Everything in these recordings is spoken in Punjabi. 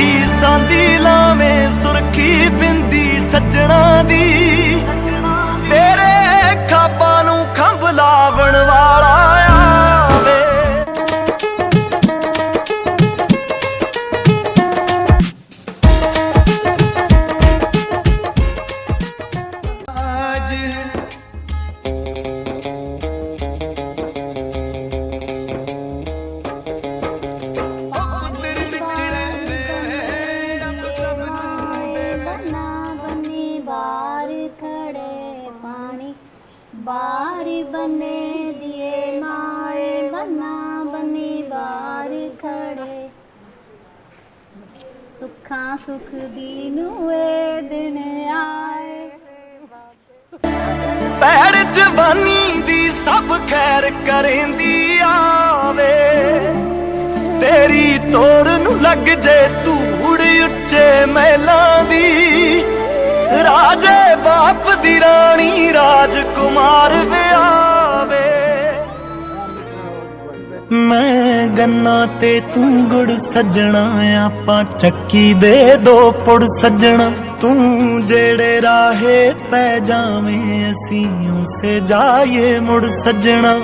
ਸੁਰਖੀ ਸਾਂਦੀ ਲਾਵੇਂ ਸੁਰਖੀ ਬਿੰਦੀ ਸੱਜਣਾ ਦੀ। ਪੈੜ ਦੀ ਸਭ ਖੈਰ ਕਰੇਂਦੀ ਆਵੇ। ਤੇਰੀ ਤੋਰ ਨੂੰ ਲੱਗ ਜੇ ਧੂੜ ਉੱਚੇ ਮਹਿਲਾਂ ਦੀ। ਰਾਜੇ ਬਾਪ ਦੀ ਰਾਣੀ ਰਾਜਕੁਮਾਰ ਵਿਆਵੇ। ਮੈਂ ਗੰਨਾ ਤੇ ਤੂੰ ਗੁੜ ਸੱਜਣਾ, ਆਪਾਂ ਚੱਕੀ ਦੇ ਦੋ ਪੁੜ ਸੱਜਣਾ। ਤੂੰ ਜਿਹੜੇ ਰਾਹੇ ਪੈ ਜਾਵੇਂ ਅਸੀਂ ਉਸੇ ਜਾਈਏ ਮੁੜ ਸੱਜਣਾ।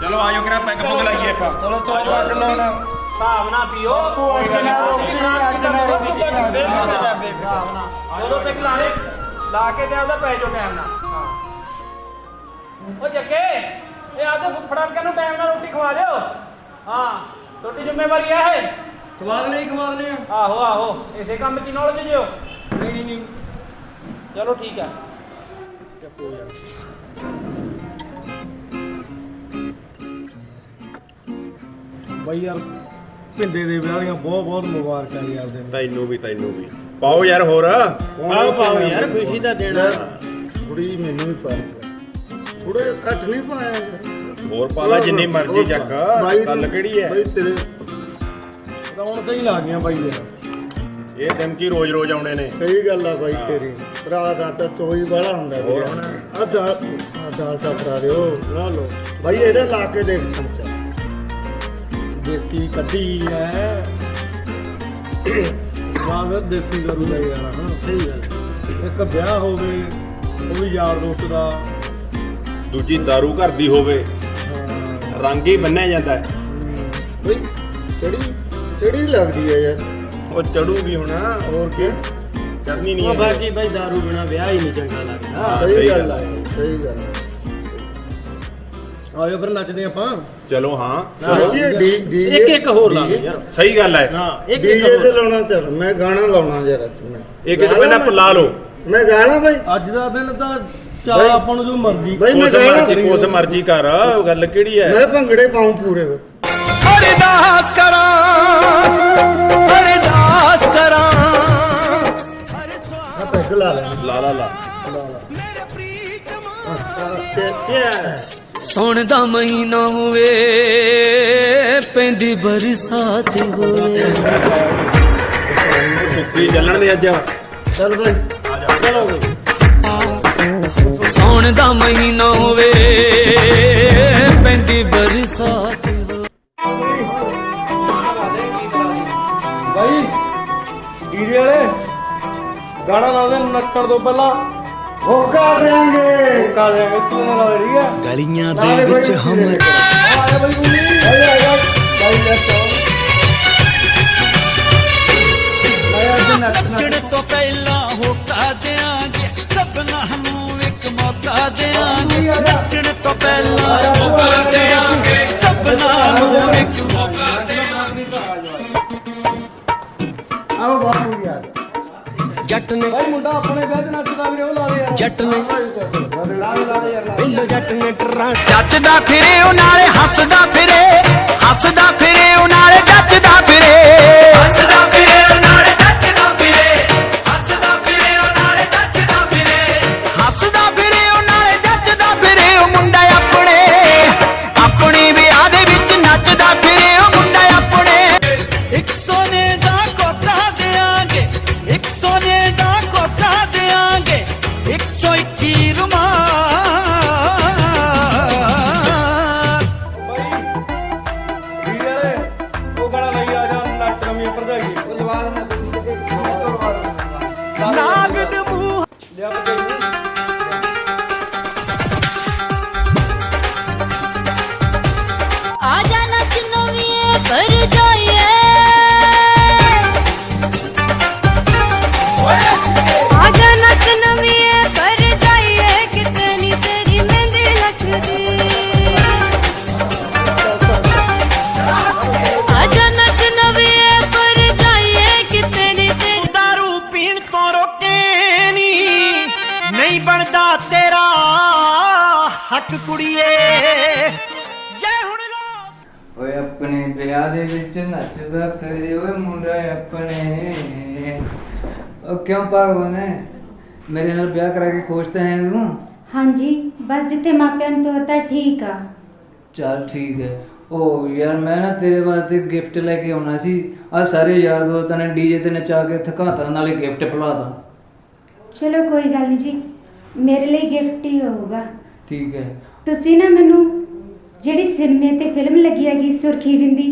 ਚਲੋ ਆਜੋ ਕਰਾ ਪੈਗ ਪੁਗ ਲਾਈਏ ਆਪਾਂ। ਚਲੋ ਚਲੋ ਅੱਗ ਲਾਉਣਾ। ਹਿਸਾਬ ਨਾ ਪੀਓ। ਉਦੋਂ ਪਿਕ ਲਾ ਲੈ ਲਾ ਕੇ ਤੇ ਆਪਦਾ ਪੈ ਜਾਓ ਟਾਈਮ ਨਾਲ। ਹਾਂ। ਉਹ ਜੱਗੇ ਆਪਦੇ ਫੁੱਫੜਾਂ ਨੂੰ ਟਾਈਮ ਨਾਲ ਰੋਟੀ ਖਵਾ ਦਿਓ। ਹਾਂ ਤੁਹਾਡੀ ਜ਼ਿੰਮੇਵਾਰੀ ਹੈ ਇਹ। ਖਵਾ ਦਨੇ ਖਵਾ ਦਨੇ ਆਹੋ ਆਹੋ ਇਸੇ ਕੰਮ 'ਚ ਨੌਲੇਜ ਜਿਓ। ਨਹੀਂ ਨਹੀਂ ਨਹੀਂ। ਚਲੋ ਠੀਕ ਹੈ ਬਾਈ ਯਾਰ ਭਿੰਦੇ ਦੇ ਵਿਆਹ ਦੀਆਂ ਬਹੁਤ ਬਹੁਤ ਮੁਬਾਰਕਾਂ ਯਾਰ ਦੇ ਤੈਨੂੰ ਵੀ ਤੈਨੂੰ ਵੀ। ਪਾਓ ਯਾਰ ਹੋਰ। ਪਾਓ ਪਾਓ ਯਾਰ ਖੁਸ਼ੀ ਦਾ ਆ। ਥੋੜੀ ਮੈਨੂੰ ਵੀ ਪਾ ਥੋੜਾ ਜਿਹਾ ਘੱਟ ਨਹੀਂ ਪਾਇਆ। ਹੋਰ ਪਾ ਲਾ ਜਿੰਨੀ ਮਰਜ਼ੀ ਚੱਕ। ਗੱਲ ਕਿਹੜੀ ਹੈ? ਬਾਈ ਤੇਰੇ ਰੌਣ ਤੇ ਹੀ ਲੱਗ ਗਿਆ ਬਾਈ ਯਾਰ। ਇਹ ਦਿਨ ਕੀ ਰੋਜ਼ ਰੋਜ਼ ਆਉਣੇ ਨੇ। ਸਹੀ ਗੱਲ ਆ ਬਾਈ ਤੇਰੀ। ਭਰਾ ਦਾ ਤਾਂ ਚੋਈ ਵਾਲਾ ਹੁੰਦਾ ਹੋਰ ਵੀਰੇ ਆ ਦਾਲ ਆ ਦਾਲ ਤਾਂ ਫੜਾ ਦਿਓ। ਲਾ ਲਓ। ਬਾਈ ਇਹਦੇ ਲਾ ਕੇ ਦੇਖ ਚਮਚਾ। ਦੇਸੀ ਕੱਢੀ ਐ ਵਾਹ ਦੇਸੀ ਕਰੂ ਦਾ ਯਾਰ। ਹਾਂ ਸਹੀ ਗੱਲ। ਇੱਕ ਵਿਆਹ ਹੋਵੇ ਉਹ ਵੀ ਯਾਰ ਦੋਸਤ ਦਾ। ਦੂਜੀ दारू ਘਰ ਦੀ ਹੋਵੇ। ਹਾਂ, ਰੰਗ ਹੀ ਬੰਨਿਆ ਜਾਂਦਾ ਹੈ। ਬਾਈ ਚੜੀ ਚੜੀ ਲੱਗਦੀ ਹੈ ਯਾਰ। ਉਹ ਚੜੂਗੀ ਹੁਣ। ਹੋਰ ਕੀ? ਕਰਨੀ ਨਹੀਂ ਉਹ ਹੈ ਬਾਕੀ ਬਾਈ ਦਾਰੂ ਬਿਨਾ ਵਿਆਹ ਹੀ ਨਹੀਂ ਚੰਗਾ ਲੱਗਦਾ। ਹਾਂ, ਸਹੀ ਗੱਲ ਆ। ਸਹੀ ਗੱਲ ਆ। ਆਇਓ ਫਿਰ ਨੱਚਦੇ ਆਪਾਂ। ਚਲੋ ਹਾਂ। ਸੱਚੀ ਡੀ ਡੀ ਇੱਕ ਇੱਕ ਹੋਰ ਲਾ ਦੇ ਯਾਰ। ਸਹੀ ਗੱਲ ਹੈ। ਹਾਂ ਇੱਕ ਇੱਕ ਡੀਜੇ ਤੇ ਹੋਰ ਲਾਉਣਾ ਚੱਲ ਮੈਂ ਗਾਣਾ ਲਾਉਣਾ ਮੈਂ ਇੱਕ ਇੱਕ ਪਹਿਲਾਂ ਲਾ ਲਓ। ਮੈਂ ਗਾਣਾ ਬਾਈ। ਅੱਜ ਦਾ ਦਿਨ ਤਾਂ ਚਾਹ ਬਾਈ- ਆਪਾਂ ਨੂੰ ਜੋ ਮਰਜ਼ੀ ਬਾਈ ਮੈਂ ਉਸ ਮਰਜ਼ੀ ਉਸ ਮਰਜ਼ੀ ਕਰ ਗੱਲ ਕਿਹੜੀ ਹੈ? ਮੈਂ ਭੰਗੜੇ ਪਾਉਂ ਪੂਰੇ ਵੇ। ਅਰਦਾਸ ਕਰਾਂ ਅਰਦਾਸ ਕਰਾਂ। ਆ ਪੈਗ ਲਾ ਲੈ। ਲਾ ਲਾ ਲਾ। ਸੌਣ ਦਾ ਮਹੀਨਾ ਹੋਵੇ ਪੈਂਦੀ ਬਰਸਾਤ ਹੋਵੇ। ਸੁੱਕੀ ਚੱਲਣ ਦੇ ਅੱਜ। ਚੱਲ ਬਾਈ। ਸੌਣ ਦਾ ਮਹੀਨਾ ਹੋਵੇ ਪੈਂਦੀ ਬਰਸਾਤ ਬਾਈ ਵਾਲੇ ਗਾਣਾ ਲਾ ਦੇ ਤੋਂ ਪਹਿਲਾਂ। ਹੋਕਾ ਦੇਾਂਗੇ ਕਾ ਦੇ ਤੂੰ ਨਾ ਲਾ ਠੀਕ ਹੈ? ਗਲੀਆਂ ਦੇ ਵਿੱਚ ਹਮਰ ਆਇਆ ਬਾਈ ਬੁੱਲੀ ਆਇਆ ਆਇਆ ਬਾਈ ਲੈ ਚੋ ਆਇਆ ਜੀ ਨੱਚ ਚੜ ਤੋਂ ਪਹਿਲਾਂ ਹੋਕਾ ਦੇਾਂਗੇ ਸਭਨਾਂ ਮੌਕਾ ਦੇਾਂਗੇ ਚੜ ਤੋਂ ਪਹਿਲਾਂ ਹੋਕਾ ਦੇਾਂਗੇ ਸਭਨਾਂ ਨੂੰ ਇੱਕ ਆਓ ਬਾਪੂ ਜੀ ਆ ਜੱਟ ਨੇ ਬਾਈ ਮੁੰਡਾ ਆਪਣੇ ਵਿਆਹ 'ਚ ਨੱਚਦਾ ਵੀਰੇ ਉਹ ਲਾ ਦੇ ਯਾਰ। ਜੱਟ ਨੇ ਲਾ ਦੇ ਲਾ ਦੇ ਯਾਰ ਲਾ ਦੇ। ਪਹਿਲੋ ਜੱਟ ਨੇ ਟਰਾਂ ਜੱਟਦਾ ਫਿਰੇ ਉਹ ਨਾਲੇ ਹੱਸਦਾ ਫਿਰੇ। ਹੱਸਦਾ ਫਿਰੇ ਉਹ ਨਾਲੇ ਜੱਟਦਾ ਫਿਰੇ। ਹੱਸਦਾ ਕਿਉਂ ਪਾਗਲ ਨੇ ਮੇਰੇ ਨਾਲ ਵਿਆਹ ਕਰਾ ਕੇ ਖੁਸ਼ ਤਾਂ ਹੈ ਤੂੰ? ਹਾਂਜੀ ਬਸ ਜਿੱਥੇ ਮਾਪਿਆਂ ਨੂੰ ਤੋਰਤਾ ਠੀਕ ਆ। ਚੱਲ ਠੀਕ ਹੈ। ਉਹ ਯਾਰ ਮੈਂ ਨਾ ਤੇਰੇ ਵਾਸਤੇ ਗਿਫਟ ਲੈ ਕੇ ਆਉਣਾ ਸੀ। ਆ ਸਾਰੇ ਯਾਰ ਦੋਸਤਾਂ ਨੇ ਡੀਜੇ ਤੇ ਨਚਾ ਕੇ ਥਕਾਤਾ ਨਾਲੇ ਗਿਫਟ ਭੁਲਾਤਾ ਚਲੋ ਕੋਈ ਗੱਲ ਨਹੀਂ ਜੀ ਮੇਰੇ ਲਈ ਗਿਫਟ ਹੀ ਹੋਊਗਾ। ਠੀਕ ਹੈ। ਤੁਸੀਂ ਨਾ ਮੈਨੂੰ ਜਿਹੜੀ ਸਿਨੇਮੇ ਤੇ ਫਿਲਮ ਲੱਗੀ ਹੈਗੀ ਸੁਰਖੀ ਬਿੰਦੀ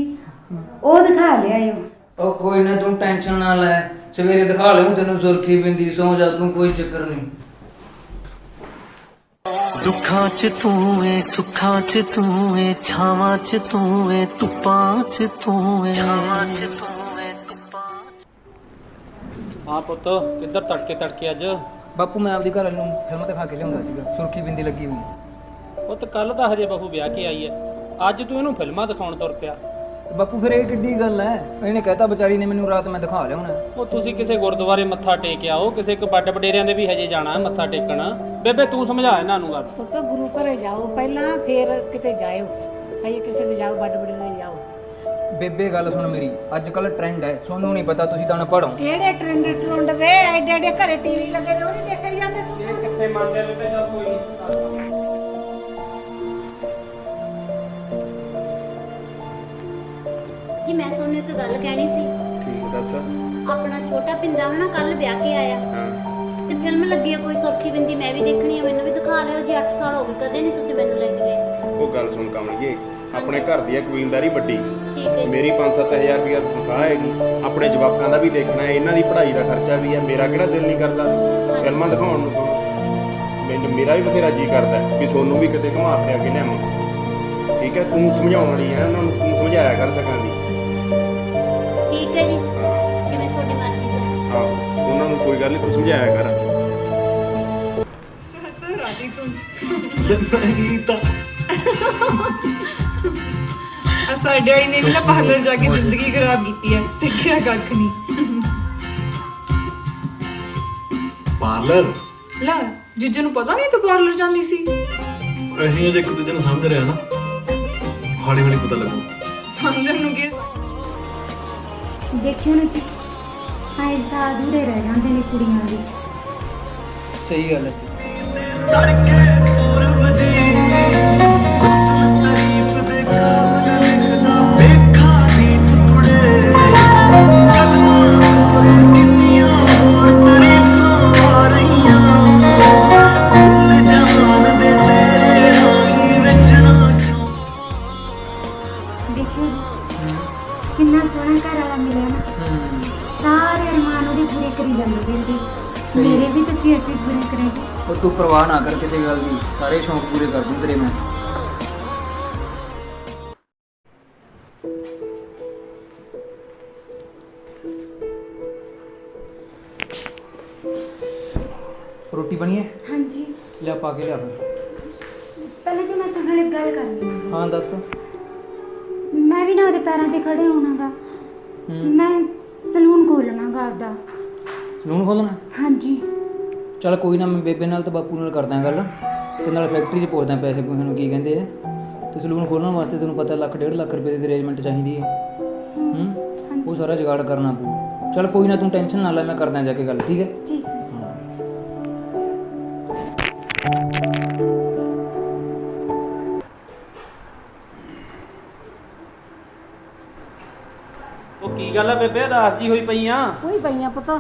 ਉਹ ਦਿਖਾ ਲਿਆਇਓ। ਉਹ ਕੋਈ ਨਾ ਤੂੰ ਟੈਨਸ਼ਨ ਨਾ ਲੈ। ਸਵੇਰੇ ਦਿਖਾ ਲਿਆਉਂ ਤੈਨੂੰ ਸੁਰਖੀ ਬਿੰਦੀ ਸੌ ਜਾ ਤੂੰ ਕੋਈ ਚੱਕਰ ਨਹੀਂ। ਦੁੱਖਾਂ 'ਚ ਤੂੰ ਏ ਸੁੱਖਾਂ 'ਚ ਤੂੰ ਏ ਛਾਵਾਂ 'ਚ ਤੂੰ ਏ ਧੁੱਪਾਂ 'ਚ ਤੂੰ ਏ। ਛਾਵਾਂ 'ਚ ਤੂੰ ਏ ਧੁੱਪਾਂ ਹਾਂ ਪੁੱਤ ਕਿੱਧਰ ਤੜਕੇ ਤੜਕੇ ਅੱਜ? ਬਾਪੂ ਮੈਂ ਆਪਦੀ ਘਰ ਵਾਲੀ ਨੂੰ ਫਿਲਮ ਦਿਖਾ ਕੇ ਲਿਆਉਂਦਾ ਸੀਗਾ ਸੁਰਖੀ ਬਿੰਦੀ ਲੱਗੀ ਹੋਈ। ਪੁੱਤ ਕੱਲ ਤਾਂ ਹਜੇ ਬਹੂ ਵਿਆਹ ਕੇ ਆਈ ਐ ਅੱਜ ਤੂੰ ਇਹਨੂੰ ਫਿਲਮਾਂ ਦਿਖਾਉਣ ਤੁਰ ਪਿਆ। ਤੇ ਬਾਪੂ ਫਿਰ ਇਹ ਕਿੱਡੀ ਗੱਲ ਹੈ? ਇਹਨੇ ਕਹਿਤਾ ਵਿਚਾਰੀ ਨੇ ਮੈਨੂੰ ਰਾਤ ਮੈਂ ਦਿਖਾ ਲਿਆਉਣਾ ਉਹ ਤੁਸੀਂ ਕਿਸੇ ਗੁਰਦੁਆਰੇ ਮੱਥਾ ਟੇਕ ਆਓ ਕਿਸੇ ਇੱਕ ਵੱਡ ਵਡੇਰਿਆਂ ਦੇ ਵੀ ਹਜੇ ਜਾਣਾ ਹੈ ਮੱਥਾ ਟੇਕਣ। ਬੇਬੇ ਤੂੰ ਸਮਝਾ ਇਹਨਾਂ ਨੂੰ ਗੱਲ। ਪੁੱਤ ਗੁਰੂ ਘਰੇ ਜਾਓ ਪਹਿਲਾਂ ਫੇਰ ਕਿਤੇ ਜਾਇਓ। ਹਜੇ ਕਿਸੇ ਦੇ ਜਾਓ ਵੱਡ ਵੱਡੇ ਦੇ ਜਾਓ। ਬੇਬੇ ਗੱਲ ਸੁਣ ਮੇਰੀ ਅੱਜ ਕੱਲ ਟ੍ਰੈਂਡ ਹੈ ਸੋਨੂੰ ਨਹੀਂ ਪਤਾ ਤੁਸੀਂ ਤਾਂ ਅਨਪੜ੍ਹ ਹੋ। ਕਿਹੜੇ ਟ੍ਰੈਂਡ ਟ੍ਰੁੰਡ ਵੇ? ਐਡੇ ਐਡੇ ਘਰੇ ਟੀਵੀ ਲੱਗੇ ਨੇ ਉਹ ਨਹੀਂ ਦੇਖੇ ਜਾਂਦੇ ਤੂੰ ਕਿੱਥੇ ਮੰਨਦੇ ਬੇਬੇ ਜਾਂ ਕੋਈ ਜੀ ਮੈਂ ਤੁਹਾਨੂੰ ਇੱਕ ਗੱਲ ਕਹਿਣੀ ਸੀ। ਠੀਕ ਦੱਸ। ਆਪਣਾ ਛੋਟਾ ਪਿੰਦਾ ਹੈ ਨਾ ਕੱਲ ਵਿਆਹ ਕੇ ਆਇਆ। ਹਾਂ। ਤੇ ਫਿਲਮ ਲੱਗੀ ਆ ਕੋਈ ਸੁਰਖੀ ਬਿੰਦੀ ਮੈਂ ਵੀ ਦੇਖਣੀ ਆ ਮੈਨੂੰ ਵੀ ਦਿਖਾ ਲਿਓ ਜੀ 8 ਸਾਲ ਹੋ ਗਏ ਕਦੇ ਨਹੀਂ ਤੁਸੀਂ ਮੈਨੂੰ ਲੈ ਕੇ ਗਏ। ਉਹ ਗੱਲ ਸੁਣ ਕਮਲੀਏ ਆਪਣੇ ਘਰ ਦੀ ਹੈ ਕਬੀਲਦਾਰੀ ਵੱਡੀ। ਠੀਕ ਹੈ ਜੀ। ਮੇਰੀ 5-7000 ਰੁਪਇਆ ਤਨਖਾਹ ਹੈਗੀ ਆਪਣੇ ਜਵਾਕਾਂ ਦਾ ਵੀ ਦੇਖਣਾ ਹੈ ਇਹਨਾਂ ਦੀ ਪੜ੍ਹਾਈ ਦਾ ਖਰਚਾ ਵੀ ਹੈ ਮੇਰਾ ਕਿਹੜਾ ਦਿਲ ਨਹੀਂ ਕਰਦਾ ਫਿਲਮਾਂ ਦਿਖਾਉਣ ਨੂੰ। ਮੈਨੂੰ ਮੇਰਾ ਵੀ ਬਥੇਰਾ ਜੀ ਕਰਦਾ ਹੈ ਵੀ ਸੋਨੂੰ ਵੀ ਕਿਤੇ ਘੁਮਾ ਕੇ ਲਿਆਵਾਂ ਠੀਕ ਹੈ ਤੂੰ ਸਮਝਾਉਣ ਵਾਲੀ ਹੈ ਉਹਨਾਂ ਨੂੰ ਤੂੰ ਸਮਝਾਇਆ ਕਰ ਸਕਾਂ ਦੀ। ਠੀਕ ਹੈ ਜੀ। ਜਿਵੇਂ ਤੁਹਾਡੀ ਮਰਜ਼ੀ ਹੈ। ਹਾਂ ਉਹਨਾਂ ਨੂੰ ਕੋਈ ਗੱਲ ਨਹੀਂ ਤੂੰ ਸਮਝਾਇਆ ਕਰ। ਆ ਸਾਡੇ ਆਈ ਨੇ ਵੀ ਨਾ ਪਾਰਲਰ ਜਾ ਕੇ ਜ਼ਿੰਦਗੀ ਖਰਾਬ ਕੀਤੀ ਹੈ। ਸਿੱਖਿਆ ਕੱਖ ਨਹੀਂ ਪਾਰਲਰ? ਲੈ ਜੀਜੇ ਨੂੰ ਪਤਾ ਨਹੀਂ ਤੂੰ ਪਾਰਲਰ ਜਾਂਦੀ ਸੀ? ਅਸੀਂ ਜੇ ਇੱਕ ਦੂਜੇ ਨੂੰ ਸਮਝ ਰਿਹਾ ਨਾ। ਹੌਲੀ ਹੌਲੀ ਪਤਾ ਲੱਗੂ। ਸਮਝਣ ਨੂੰ ਕੀ ਦੇਖਿਓ ਨਾ ਜੀ। ਹਾਏ ਜਾ ਅਧੂਰੇ ਰਹਿ ਜਾਂਦੇ ਨੇ ਕੁੜੀਆਂ ਦੇ। ਸਹੀ ਗੱਲ ਹੈ। ਦੇਖਿਓ ਜੀ। ਕਿੰਨਾ ਸੋਹਣਾ ਘਰ ਵਾਲਾ ਮਿਲਿਆ ਨਾ। ਸਾਰੇ ਅਰਮਾਨ ਉਹਦੇ ਪੂਰੇ ਕਰੀ ਜਾਂਦੇ ਦਿੰਦੇ ਮੇਰੇ ਵੀ ਤੁਸੀਂ ਅਸੀਂ ਪੂਰੇ ਕਰੇ ਜੀ ਉਹ ਤੂੰ ਪਰਵਾਹ ਨਾ ਕਰ ਕਿਸੇ ਗੱਲ ਦੀ। ਸਾਰੇ ਸ਼ੌਂਕ ਪੂਰੇ ਕਰ ਦੂੰ ਤੇਰੇ ਮੈਂ। ਰੋਟੀ ਬਣੀ ਹੈ? ਹਾਂਜੀ। ਲਿਆ ਪਾ ਕੇ ਲਿਆ ਫਿਰ। ਪਹਿਲੇ ਜੀ ਮੈਂ ਨਾਲ ਇੱਕ ਗੱਲ ਕਰਨੀ ਹੈ। ਹਾਂ ਦੱਸ। ਉਹਦੇ ਪੈਰਾਂ ਤੇ ਖੜੇ ਹੋਣਾਗਾ। ਮੈਂ ਸਲੂਨ ਖੋਲਣਾਗਾ ਆਪਦਾ। ਸਲੂਨ ਖੋਲਣਾ ਹਾਂਜੀ। ਚੱਲ ਕੋਈ ਨਾ ਮੈਂ ਬੇਬੇ ਨਾਲ ਤੇ ਬਾਪੂ ਨਾਲ ਕਰਦਾ ਗੱਲ। ਤੇ ਨਾਲ ਫੈਕਟਰੀ 'ਚ ਪੁੱਛਦਾ ਪੈਸੇ ਪੂਸੇ ਨੂੰ ਕੀ ਕਹਿੰਦੇ ਆ। ਤੇ ਸਲੂਨ ਖੋਲਣ ਵਾਸਤੇ ਤੈਨੂੰ ਪਤਾ ਲੱਖ ਡੇਢ ਲੱਖ ਰੁਪਏ ਦੀ ਅਰੇਂਜਮੈਂਟ ਚਾਹੀਦੀ ਹੈ। ਹੂੰ? ਉਹ ਸਾਰਾ ਜੁਗਾੜ ਕਰਨਾ ਪਊ। ਚੱਲ ਕੋਈ ਨਾ ਤੂੰ ਟੈਨਸ਼ਨ ਨਾ ਲੈ ਮੈਂ ਕਰਦਾ ਜਾ ਕੇ ਗੱਲ ਠੀਕ ਹੈ? ਜੀ ਗੱਲ ਆ ਬੇਬੇ ਉਦਾਸ ਜੀ ਹੋਈ ਪਈ ਆ। ਕੋਈ ਪਈਆਂ ਪੁੱਤ।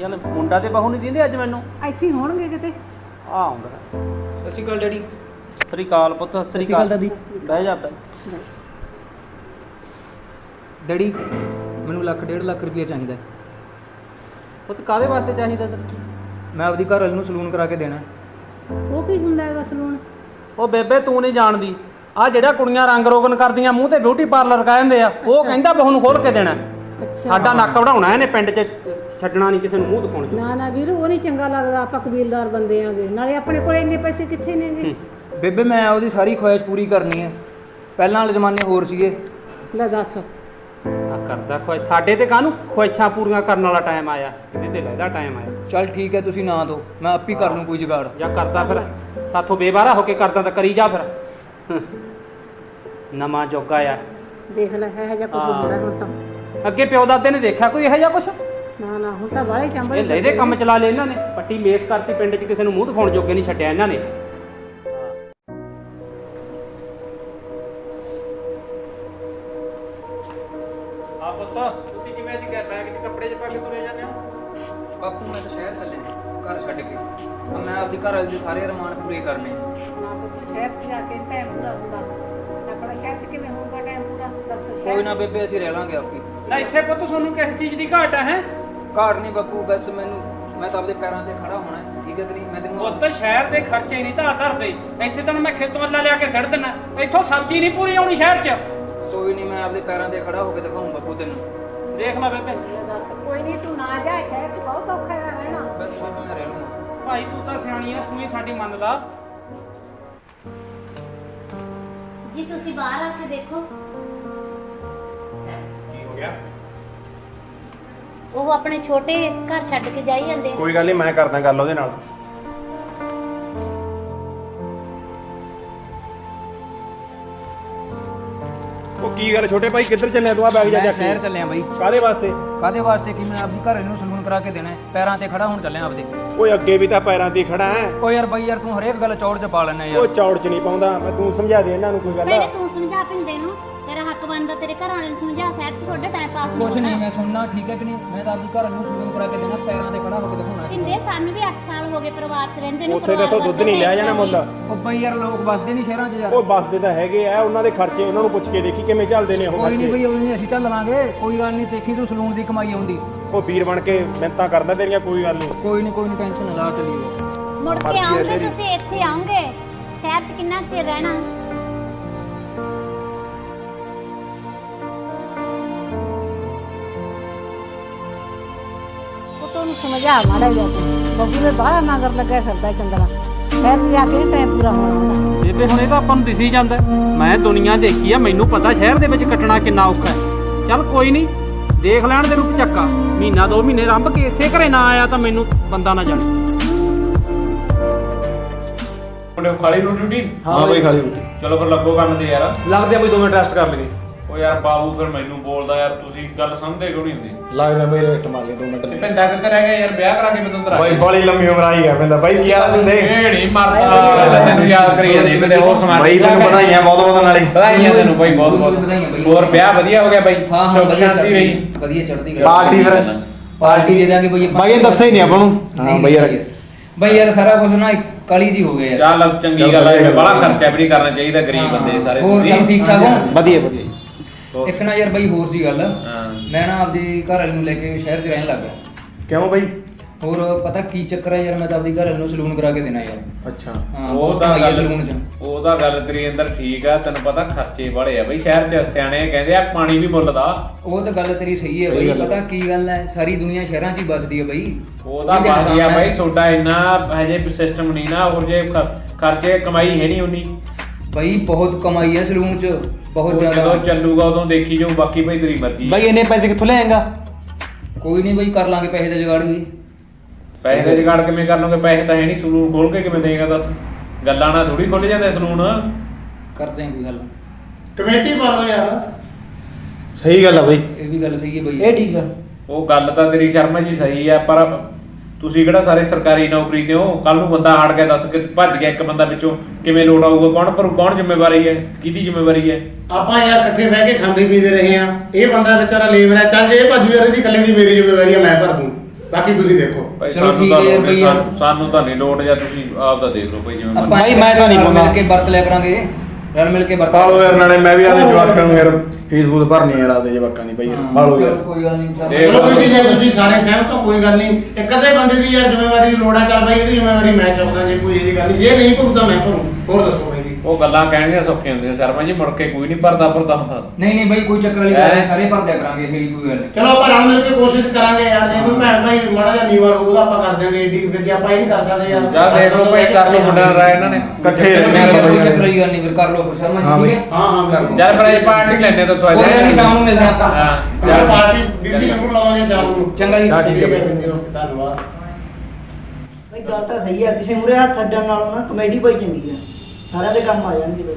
ਯਾਰ ਮੁੰਡਾ ਤੇ ਬਹੂ ਨਹੀਂ ਦਿੰਦੇ ਅੱਜ ਮੈਨੂੰ। ਇੱਥੇ ਹੀ ਹੋਣਗੇ ਕਿਤੇ। ਆ ਆਉਂਦਾ। ਸਤਿ ਸ਼੍ਰੀ ਅਕਾਲ ਡੈਡੀ। ਸ੍ਰੀ ਅਕਾਲ ਪੁੱਤ ਸ੍ਰੀ ਸਤਿ ਸ਼੍ਰੀ ਅਕਾਲ ਦਾਦੀ। ਬਹਿ ਜਾ ਬਹਿ। ਡੈਡੀ ਮੈਨੂੰ ਲੱਖ ਡੇਢ ਲੱਖ ਰੁਪਏ ਚਾਹੀਦਾ ਹੈ। ਪੁੱਤ ਕਾਦੇ ਵਾਸਤੇ ਚਾਹੀਦਾ ਤੈਨੂੰ? ਮੈਂ ਆਪਦੀ ਘਰ ਵਾਲੀ ਨੂੰ ਸਲੂਨ ਕਰਾ ਕੇ ਦੇਣਾ ਹੈ। ਉਹ ਕੀ ਹੁੰਦਾ ਹੈਗਾ ਸਲੂਨ? ਉਹ ਬੇਬੇ ਤੂੰ ਨਹੀਂ ਜਾਣਦੀ। ਆ ਜਿਹੜਾ ਕੁੜੀਆਂ ਰੰਗ ਰੋਗਨ ਕਰਦੀਆਂ ਮੂੰਹ ਤੇ ਬਿਊਟੀ ਪਾਰਲਰ ਕਹਿ ਦਿੰਦੇ ਆ ਉਹ ਕਹਿੰਦਾ ਬਹੂ ਨੂੰ ਖੋਲ ਕੇ ਦੇਣਾ ਸਾਡਾ ਨੱਕ ਵਢਾਉਣਾ ਇਹਨੇ ਪਿੰਡ 'ਚ ਛੱਡਣਾ ਨਹੀਂ ਕਿਸੇ ਨੂੰ ਮੂੰਹ ਦਿਖਾਉਣ ਨਾ ਨਾ ਵੀਰ ਉਹ ਨਹੀਂ ਚੰਗਾ ਲੱਗਦਾ ਆਪਾਂ ਕਬੀਲਦਾਰ ਬੰਦੇ ਆਂਗੇ। ਨਾਲੇ ਆਪਣੇ ਕੋਲੇ ਇੰਨੇ ਪੈਸੇ ਕਿੱਥੇ ਨੇਗੇ ਬੇਬੇ ਮੈਂ ਉਹਦੀ ਸਾਰੀ ਖੁਆਇਸ਼ ਪੂਰੀ ਕਰਨੀ ਹੈ। ਪਹਿਲਾਂ ਵਾਲੇ ਜ਼ਮਾਨੇ ਹੋਰ ਸੀਗੇ। ਲੈ ਦੱਸ। ਆ ਕਰਦਾ ਖੁਆਇਸ਼। ਸਾਡੇ ਤੇ ਕਾਹਨੂੰ ਖੁਆਇਸ਼ਾਂ ਪੂਰੀਆਂ ਕਰਨ ਵਾਲਾ ਟਾਈਮ ਆਇਆ? ਇਹਦੇ ਤੇ ਲੈਦਾ ਟਾਈਮ ਆਇਆ। ਚੱਲ ਠੀਕ ਹੈ ਤੁਸੀਂ ਨਾ ਦਿਓ ਮੈਂ ਆਪ ਹੀ ਕਰ ਲੂੰ ਕੋਈ ਜੁਗਾੜ। ਜਾਂ ਕਰਦਾ ਫਿਰ। ਸਾਥੋਂ ਬੇਬਾਰਾ ਹੋ ਕੇ ਕਰਦਾ ਤਾਂ ਕਰੀ ਜਾ ਫਿਰ। ਨਵਾਂ ਜੋਗਾ ਆ। ਦੇਖ ਲੈ ਇਹ ਜਿਹਾ ਕੁਝ ਹਾਂ। ਹੋਣਾ ਹੁਣ ਤਾਂ। ਅੱਗੇ ਪਿਓ ਦਾਦੇ ਨੇ ਦੇਖਿਆ ਕੋਈ ਇਹੋ ਜਿਹਾ ਕੁਛ? ਨਾ ਨਾ ਹੁਣ ਤਾਂ ਬਾਲੇ ਚੰਬੜੇ ਇਹ ਲੈਦੇ ਕੰਮ ਚਲਾ ਲਏ ਇਹਨਾਂ ਨੇ। ਪੱਟੀ ਮੇਸ ਕਰਤੀ ਪਿੰਡ 'ਚ ਕਿਸੇ ਨੂੰ ਮੂੰਹ ਦਿਖਾਉਣ ਜੋਗੇ ਨਹੀਂ ਛੱਡਿਆ ਇਹਨਾਂ ਨੇ। ਆ ਪੁੱਤ ਤੁਸੀਂ ਕਿਵੇਂ ਅੱਜ ਗਏ ਬੈਗ 'ਚ ਕੱਪੜੇ 'ਚ ਪਾ ਕੇ ਤੁਰੇ ਜਾਂਦੇ ਹੋ? ਬਾਪੂ ਮੈਂ ਤਾਂ ਸ਼ਹਿਰ ਚੱਲਿਆ ਘਰ ਛੱਡ ਕੇ। ਆ ਮੈਂ ਆਪਦੀ ਘਰ ਵਾਲੀ ਦੇ ਸਾਰੇ ਅਰਮਾਨ ਪੂਰੇ ਕਰਨੇ ਆ। ਨਾ ਪੁੱਤ ਸ਼ਹਿਰ 'ਚ ਜਾ ਕੇ ਟਾਈਮ ਪੂਰਾ ਹੁੰਦਾ। ਆਪਣਾ ਸ਼ਹਿਰ 'ਚ ਕਿਵੇਂ ਹੋਊਗਾ ਟਾਈਮ ਪੂਰਾ? ਦੱਸ ਕੋਈ ਨਾ ਬੇਬੇ ਅਸੀਂ ਰਹਿ ਲਾਂਗੇ ਆਪੀ। ਨਾ ਇੱਥੇ ਪੁੱਤ ਤੁਹਾਨੂੰ ਕਿਸ ਚੀਜ਼ ਦੀ ਘਾਟ ਆ ਹੈ? ਘਾਟ ਨਹੀਂ ਬਾਪੂ ਬਸ ਮੈਨੂੰ ਮੈਂ ਤਾਂ ਆਪਦੇ ਪੈਰਾਂ ਤੇ ਖੜਾ ਹੋਣਾ ਹੈ, ਠੀਕ ਹੈ ਕਿ ਨਹੀਂ? ਮੈਂ ਤੈਨੂੰ ਪੁੱਤ ਸ਼ਹਿਰ ਦੇ ਖਰਚੇ ਨਹੀਂ ਧਾਰ ਧਰਦੇ। ਇੱਥੇ ਤਾਂ ਮੈਂ ਖੇਤੋਂ ਅੱਲਾ ਲਿਆ ਕੇ ਸਿੱਟ ਦਿੰਨਾ। ਇੱਥੋਂ ਸਬਜ਼ੀ ਨਹੀਂ ਪੂਰੀ ਆਉਣੀ ਸ਼ਹਿਰ 'ਚ। ਕੋਈ ਨਹੀਂ ਮੈਂ ਆਪਦੇ ਪੈਰਾਂ ਤੇ ਖੜਾ ਹੋ ਕੇ ਦਿਖਾਉਂ ਬਾਪੂ ਤੈਨੂੰ। ਦੇਖ ਲੈ ਬੇਬੇ। ਦੱਸ ਕੋਈ ਨਹੀਂ ਤੂੰ ਨਾ ਜਾ ਸ਼ਹਿਰ 'ਚ ਬਹੁਤ ਔਖਾ ਹੈ ਰਹਿਣਾ। ਬਸ ਬਾਪੂ ਮੈਂ ਰਹਿ ਲੂੰਗਾ ਭਾਈ ਤੂੰ ਤਾਂ ਸਿਆਣੀ ਆ ਤੂੰ ਹੀ ਸਾਡੀ ਮੰਨ ਲਾ। ਜੀ ਤੁਸੀਂ ਬਾਹਰ ਆ ਕੇ ਦੇਖੋ। ਗਿਆ। ਉਹ ਆਪਣੇ ਛੋਟੇ ਘਰ ਛੱਡ ਕੇ ਜਾਈ ਜਾਂਦੇ ਆ। ਕੋਈ ਗੱਲ ਨਹੀਂ ਮੈਂ ਕਰਦਾ ਗੱਲ ਉਹਦੇ ਨਾਲ। ਉਹ ਕੀ ਗੱਲ ਛੋਟੇ ਭਾਈ ਕਿੱਧਰ ਚੱਲਿਆ ਤੂੰ ਆ ਬੈਗ ਜਾ ਮੈਂ ਚੱਕ ਸ਼ਹਿਰ ਚੱਲਿਆ ਬਾਈ। ਕਾਦੇ ਵਾਸਤੇ? ਕਾਦੇ ਵਾਸਤੇ? ਕਿ ਮੈਂ ਆਪਦੀ ਘਰ ਨੂੰ ਸਲੂਨ ਕਰਾ ਕੇ ਦੇਣਾ ਹੈ? ਪੈਰਾਂ ਤੇ ਖੜਾ ਹੋਣ ਚੱਲਿਆ ਆਪਦੇ। ਓਏ ਅੱਗੇ ਵੀ ਤਾਂ ਪੈਰਾਂ ਤੇ ਹੀ ਖੜਾ ਹੈ। ਓ ਯਾਰ ਬਾਈ ਯਾਰ ਤੂੰ ਹਰੇਕ ਗੱਲ ਚੌੜ ਚ ਪਾ ਲੈਣਾ ਉਹ ਯਾਰ ਚੌੜ ਚ ਨਹੀਂ ਪਾਉਂਦਾ। ਮੈਂ ਤੂੰ ਸਮਝਾ ਦੇ ਇਹਨਾਂ ਨੂੰ ਕੋਈ ਗੱਲ। ਭੈਣੇ ਤੂੰ ਸਮਝਾ ਪਿੰਦੇ ਨੂੰ ਤੇਰਾ ਹੱਕ ਬਣਦਾ ਤੇਰੇ ਘਰ ਵਾਲੇ ਨੂੰ ਸਮਝਾ ਸ਼ਹਿਰ 'ਚ ਤੁਹਾਡਾ ਟਾਈਮ ਪਾਸ ਨਹੀਂ ਕੁਛ ਨਹੀਂ ਮੈਂ ਸੁਣਨਾ ਠੀਕ ਹੈ ਕਿ ਨਹੀਂ? ਮੈਂ ਤਾਂ ਆਪਦੀ ਘਰ ਨੂੰ ਸਲੂਨ ਕਰਾ ਕੇ ਦੇਣਾ ਪੈਰਾਂ ਤੇ ਖੜਾ ਹੋ ਕੇ ਦਿਖਾਉਣਾ। ਹੈ। ਪਿੰਦੇ ਸਾਨੂੰ ਵੀ 8 ਸਾਲ ਹੋ ਗਏ ਪਰਿਵਾਰ 'ਚ ਰਹਿੰਦੇ ਨੂੰ ਉੱਥੇ ਤੇ ਤੋਂ ਦੁੱਧ ਨਹੀਂ ਲਿਆ ਜਾਣਾ ਮੁੱਲ ਉਹ ਬਾਈ ਯਾਰ ਲੋਕ ਵਸਦੇ ਨਹੀਂ ਸ਼ਹਿਰਾਂ 'ਚ ਯਾਰ। ਉਹ ਬੱਸਦੇ ਤਾਂ ਹੈਗੇ ਆ ਉਹਨਾਂ ਦੇ ਖਰਚੇ ਉਹਨਾਂ ਨੂੰ ਪੁੱਛ ਕੇ ਦੇਖੀ ਕਿਵੇਂ ਚੱਲਦੇ ਨੇ ਉਹ ਕੋਈ ਨਹੀਂ ਖਰਚੇ ਬਈ ਉਹ ਨਹੀਂ ਅਸੀਂ ਚੱਲ ਲਾਂਗੇ। ਕੋਈ ਗੱਲ ਨਹੀਂ ਦੇਖੀ ਤੂੰ ਸਲੂਨ ਦੀ ਕਮਾਈ ਆਉਂਦੀ ਉਹ ਵੀਰ ਬਣ ਕੇ ਮਿਹਨਤਾਂ ਕਰਦਾ ਤੇਰੀਆਂ ਕੋਈ ਗੱਲ ਨਹੀਂ। ਕੋਈ ਨਹੀਂ ਕੋਈ ਨਹੀਂ ਟੈਨਸ਼ਨ ਨਾ ਲਾ ਚੱਲੀਏ। ਮੁੜ ਕੇ ਆਉਂਗੇ ਤੁਸੀਂ ਇੱਥੇ ਆਉਂਗੇ। ਸ਼ਹਿਰ 'ਚ ਕਿੰਨਾ ਚਿਰ ਰਹਿਣਾ? ਸਮਝਾ ਮਾੜਾ ਜਿਹਾ ਬੱਬੂ ਦੇ ਬਾਹਲਾ ਮਗਰ ਲੱਗਿਆ ਫਿਰਦਾ ਚੰਦਰਾ। 'ਚ ਜਾ ਕੇ ਟਾਈਮ ਪੂਰਾ ਹੋਣਾ ਬੇਬੇ ਹੁਣ ਇਹ ਤਾਂ ਆਪਾਂ ਨੂੰ ਦਿਸੀ ਜਾਂਦਾ। ਮੈਂ ਦੁਨੀਆ ਦੇਖੀ ਆ ਮੈਨੂੰ ਪਤਾ ਸ਼ਹਿਰ ਦੇ ਵਿੱਚ ਕੱਟਣਾ ਕਿੰਨਾ ਔਖਾ ਹੈ। ਚੱਲ ਕੋਈ ਨਹੀਂ ਦੇਖ ਲੈਣ ਦੇ ਰੂਪ ਚੱਕਾ। ਮਹੀਨਾ ਦੋ ਮਹੀਨੇ ਰੰਭ ਕੇ ਇਸੇ ਘਰੇ ਨਾ ਆਇਆ ਤਾਂ ਮੈਨੂੰ ਬੰਦਾ ਨਾ ਜਾਣੇ। ਉਹਨੇ ਖਾਲੀ ਰੋਟੀ ਰੂਟੀ? ਹਾਂ ਬਈ ਖਾਲੀ ਰੋਟੀ। ਚਲੋ ਫਿਰ ਲੱਗੋ ਕੰਮ ਤੇ ਯਾਰ। ਲੱਗਦੇ ਆ ਬਈ ਦੋ ਮਿੰਟ ਰੈਸਟ ਕਰ ਲਈਏ। ਉਹ ਯਾਰ ਬਾਬੂ ਫਿਰ ਮੈਨੂੰ ਬੋਲਦਾ ਯਾਰ ਤੁਸੀਂ ਗੱਲ ਸਮਝਦੇ ਕਿਉਂ ਨਹੀਂ ਹੁੰਦੀ? ਲੱਗਦਾ ਬਈ ਰੈਸਟ ਮਾਰ ਲਿਆ ਦੋ ਮਿੰਟ। ਤੇ ਪਿੰਡਾ ਕਿੱਥੇ ਰਹਿ ਗਿਆ ਯਾਰ ਵਿਆਹ ਕਰਾ ਕੇ ਬਤੰਦਰ ਆ ਬਾਈ ਬੜੀ ਲੰਮੀ ਉਮਰ ਆਈ ਗਿਆ ਪੈਂਦਾ ਬਾਈ ਇਹ ਨਹੀਂ ਮਰਦਾ ਤੈਨੂੰ ਯਾਦ ਕਰੀ ਜਾਂਦੇ ਕਿਤੇ ਹੋਰ ਸਮਾਨ ਬਾਈ ਤੈਨੂੰ ਵਧਾਈਆਂ ਬਹੁਤ ਬਹੁਤ ਨਾਲੇ। ਵਧਾਈਆਂ ਤੈਨੂੰ ਬਾਈ ਬਹੁਤ। ਬਹੁਤ। ਹੋਰ ਵਿਆਹ ਵਧੀਆ ਹੋ ਗਿਆ ਬਾਈ? ਹਾਂ ਹਾਂ ਸੁੱਖ ਵਧੀਆ ਸ਼ਾਂਤੀ ਚੜ੍ਹਦੀ ਰਹੀ ਵਧੀਆ ਚੜਦੀ ਪਾਰਟੀ ਫਿਰ? ਪਾਰਟੀ ਦੇ ਦਾਂਗੇ ਬਈ ਬਾਈ ਇਹ ਦੱਸਿਆ ਹੀ ਨਹੀਂ ਆਪਾਂ ਨੂੰ। ਹਾਂ ਬਈ ਯਾਰ। ਬਈ ਯਾਰ ਸਾਰਾ ਕੁਝ ਨਾ ਇੱਕ ਕਾਲੀ ਜੀ ਹੋ ਗਿਆ ਯਾਰ। ਚੱਲ ਚੰਗੀ ਗੱਲ ਹੈ ਬੜਾ ਖਰਚਾ ਵੀ ਨਹੀਂ ਕਰਨਾ ਚਾਹੀਦਾ ਗਰੀਬ ਬੰਦੇ ਸਾਰੇ ਹੋਰ ਸਭ ਠੀਕ ਠਾਕ ਹੋ? ਵਧੀਆ ਵਧੀਆ। ਇੱਕ ਨਾ ਯਾਰ ਬਈ ਹੋਰ ਸੀ ਗੱਲ। ਹਾਂ। ਮੈਂ ਨਾ ਆਪਦੀ ਘਰ ਵਾਲੀ ਨੂੰ ਲੈ ਕੇ ਸ਼ਹਿਰ 'ਚ ਰਹਿਣ ਲੱਗ ਗਿਆ। ਕਿਉਂ ਬਾਈ? ਹੋਰ ਪਤਾ ਕੀ ਚੱਕਰ ਹੈ ਯਾਰ ਮੈਂ ਤਾਂ ਆਪਦੀ ਘਰ ਵਾਲੀ ਨੂੰ ਸਲੂਨ ਕਰਾ ਕੇ ਦੇਣਾ ਯਾਰ। ਅੱਛਾ। ਹਾਂ ਉਹ ਤਾਂ ਗੱਲ ਸਲੂਨ 'ਚ। ਉਹ ਤਾਂ ਗੱਲ ਤੇਰੀ ਅੰਦਰ ਠੀਕ ਆ ਤੈਨੂੰ ਪਤਾ ਖਰਚੇ ਬੜੇ ਆ ਬਈ ਸ਼ਹਿਰ ਚ ਸਿਆਣੇ ਕਹਿੰਦੇ ਆ ਪਾਣੀ ਵੀ ਮੁੱਲ ਦਾ। ਉਹ ਤਾਂ ਗੱਲ ਤੇਰੀ ਸਹੀ ਹੈ ਬਈ ਪਤਾ ਕੀ ਗੱਲ ਹੈ ਸਾਰੀ ਦੁਨੀਆ ਸ਼ਹਿਰਾਂ 'ਚ ਹੀ ਵੱਸਦੀ ਹੈ ਬਈ। ਉਹ ਤਾਂ ਬਾਤ ਆ ਨੁਕਸਾਨ ਬਾਈ। ਛੋਟਾ ਇੰਨਾ ਹਜੇ ਸਿਸਟਮ ਨਹੀਂ ਨਾ ਹੋਰ ਜੇ ਖ- ਖਰਚੇ ਕਮਾਈ ਹੈ ਨਹੀਂ ਉਨੀ। ਬਈ ਬਹੁਤ ਕਮਾਈ ਹੈ ਸਲੂਨ 'ਚ ਬਹੁਤ ਜ਼ਿਆਦਾ। ਜਦੋਂ ਚੱਲੂਗਾ ਉਦੋਂ ਦੇਖੀ ਜਾਊ ਬਾਕੀ ਭਾਈ ਤੇਰੀ ਮਰਜ਼ੀ ਬਾਈ ਇੰਨੇ ਪੈਸੇ ਕਿੱਥੋਂ ਲਿਆਏਗਾ ਕੋਈ ਨਹੀਂ ਬਈ ਕਰ ਲਾਂਗੇ ਪੈਸੇ ਦਾ ਜੁਗਾੜ ਵੀ। ਪੈਸੇ ਦੇ ਜੁਗਾੜ ਕਿਵੇਂ ਕਰ ਲਓਗੇ ਪੈਸੇ ਤਾਂ ਹੈ ਨਹੀਂ ਸਲੂਨ ਖੋਲ ਕੇ ਕਿਵੇਂ ਦੇਗਾ ਦੱਸ? ਗੱਲਾਂ ਨਾਲ ਥੋੜੀ ਖੁੱਲ ਜਾਂਦੇ ਸਲੂਨ। ਕਰਦੇ ਹਾਂ ਕੋਈ ਹੱਲ। ਕਮੇਟੀ ਪਾ ਲਓ ਯਾਰ। ਸਹੀ ਗੱਲ ਆ ਬਾਈ। ਇਹ ਵੀ ਗੱਲ ਸਹੀ ਹੈ ਬਈ। ਇਹ ਠੀਕ ਆ। ਉਹ ਗੱਲ ਤਾਂ ਤੇਰੀ ਸ਼ਰਮਾ ਜੀ ਸਹੀ ਆ ਪਰ ਤੁਸੀਂ ਕਿਹੜਾ ਸਾਰੇ ਸਰਕਾਰੀ ਨੌਕਰੀ ਤੇ ਹੋ? ਕੱਲ ਨੂੰ ਬੰਦਾ ਹਟ ਗਿਆ ਦੱਸ ਕਿ ਭੱਜ ਗਿਆ ਇੱਕ ਬੰਦਾ ਵਿੱਚੋਂ ਕਿਵੇਂ ਲੋਟ ਆਊਗਾ? ਕੌਣ ਭਰੂ ਕੌਣ ਜ਼ਿੰਮੇਵਾਰੀ ਹੈ? ਕਿਹਦੀ ਜ਼ਿੰਮੇਵਾਰੀ ਹੈ? ਆਪਾਂ ਯਾਰ ਇਕੱਠੇ ਬਹਿ ਕੇ ਖਾਂਦੇ ਪੀਂਦੇ ਰਹੇ ਆ ਇਹ ਬੰਦਾ ਵਿਚਾਰਾ ਲੇਬਰ ਹੈ। ਚੱਲ ਜੇ ਇਹ ਭਾਜੂ ਯਾਰ ਇਹਦੀ ਇਕੱਲੇ ਦੀ ਮੇਰੀ ਜ਼ਿੰਮੇਵਾਰੀ ਹੈ ਮੈਂ ਭਰ ਦੂੰ। ਬਾਕੀ ਤੁਸੀਂ ਦੇਖੋ। ਭਾਈ ਚਲੋ ਸਾਨੂੰ ਠੀਕ ਤਾਂ ਹੈ ਯਾਰ ਲੋੜ ਨਹੀਂ। ਸਾਨੂੰ- ਸਾਨੂੰ ਤਾਂ ਨਹੀਂ ਲੋੜ ਜਾਂ ਤੁਸੀਂ ਆਪ ਦਾ ਦੇਖ ਲਓ ਭਾਈ ਜਿਵੇਂ ਆਪਾਂ ਬਾਈ, ਮੈਂ ਤਾਂ ਨਹੀਂ ਪਾਉਂਦਾ। ਮਿਲ ਕੇ ਵਰਤ ਲਿਆ ਕਰਾਂਗੇ। ਰਲ ਮਿਲ ਕੇ ਵਰਤ ਪਾਲੋ ਯਾਰ ਨਾਲੇ ਮੈਂ ਵੀ ਆਦੇ ਜਵਾਕਾਂ ਨੂੰ ਯਾਰ ਫੇਸਬੁੱਕ ਭਰਨੀ ਯਾਰ ਆਦੇ ਜਵਾਕਾਂ ਦੀ ਬਾਈ ਯਾਰ ਪਾਲੋ ਚਲੋ ਯਾਰ। ਕੋਈ ਗੱਲ ਨਹੀਂ ਚੱਲ। ਦੇਖ ਚਲੋ ਕੋਈ ਨਹੀਂ ਜੇ ਤੁਸੀਂ ਸਾਰੇ ਸਹਿਮਤ ਹੋ ਕੋਈ ਗੱਲ ਨਹੀਂ। ਇੱਕ ਅੱਧੇ ਬੰਦੇ ਦੀ ਯਾਰ ਜ਼ਿੰਮੇਵਾਰੀ ਦੀ ਲੋੜ ਆ ਚੱਲ ਬਾਈ ਇਹਦੀ ਜ਼ਿੰਮੇਵਾਰੀ ਮੈਂ ਚੁੱਕਦਾ ਜੇ ਕੋਈ ਇਹਦੀ ਗੱਲ ਨਹੀਂ। ਜੇ ਨਹੀਂ ਭਰੂ ਤਾਂ ਮੈਂ ਭਰੂ। ਹੋਰ ਦੱਸੋ ਬਾਈ। ਉਹ ਗੱਲਾਂ ਕਹਿਣੀਆਂ ਸੌਖੀਆਂ ਹੁੰਦੀਆਂ ਸ਼ਰਮਾ ਜੀ ਮੁੜ ਕੇ ਕੋਈ ਨਹੀਂ ਭਰਦਾ ਭਰਦਾ ਹੁੰਦਾ। ਨਹੀਂ ਨਹੀਂ ਬਈ ਕੋਈ ਚੱਕਰ ਵਾਲੀ ਗੱਲ ਨਹੀਂ ਸਾਰੇ ਭਰ ਦਿਆ ਕਰਾਂਗੇ ਇਹ ਵੀ ਕੋਈ ਗੱਲ ਨਹੀਂ। ਚਲੋ ਆਪਾਂ ਰਲ ਮਿਲ ਕੇ ਕੋਸ਼ਿਸ਼ ਕਰਾਂਗੇ ਯਾਰ ਜੇ ਕੋਈ ਭੈਣ ਭਾਈ ਮਾੜਾ ਜਿਹਾ ਨੀਵਾ ਹੋਊਗਾ ਆਪਾਂ ਕਰ ਦਿਆਂਗੇ ਏਡੀ ਫਿਰ ਜੇ ਆਪਾਂ ਇਹ ਨਹੀਂ ਕਰ ਸਕਦੇ ਯਾਰ। ਜਾ ਦੇਖ ਲਓ ਭਾਈ ਕਰ ਲਓ ਮੁੰਡਿਆਂ ਨਾਲ ਰਾਏ ਇਹਨਾਂ ਨੇ। ਇਕੱਠੇ ਚਲੋ ਹੈ, ਕੋਈ ਚੱਕਰ ਵਾਲੀ ਗੱਲ ਨਹੀਂ ਫਿਰ ਕਰ ਲਓ ਫਿਰ ਸ਼ਰਮਾ ਹਾਂ ਜੀ। ਠੀਕ ਹੈ ਹਾਂ? ਹਾਂ ਕਰ। ਚੱਲ ਫਿਰ ਅੱਜ ਪਾਰਟੀ ਲੈਣੇ ਤਾਂ ਕੋਈ ਗੱਲ ਨਹੀਂ ਸ਼ਾਮ ਨੂੰ ਮਿਲਦੇ ਹਾਂ ਆਪਾਂ। ਹਾਂ ਯਾਰ ਚੱਲ। ਪਾਰਟੀ ਬਿਜ਼ੀ ਜ਼ਰੂਰ ਲਵਾਂਗੇ ਸ਼ਾਮ ਨੂੰ। ਚੰਗਾ ਜੀ। ਹਾਂ, ਠੀਕ ਹੈ ਹੈ। ਬਾਈ। ਧੰਨਵਾਦ। ਗੱਲ ਤਾਂ ਸਹੀ ਆ ਕਿਸੇ ਮੁਰੇ ਹੱਥ ਅੱਡਣ ਨਾਲੋਂ ਨਾ ਕਮੇਡੀ ਪਾਈ ਚੰਗੀ ਆ ਸਾਰਿਆਂ ਦੇ ਕੰਮ ਆ ਜਾਣਗੇ ਬਈ।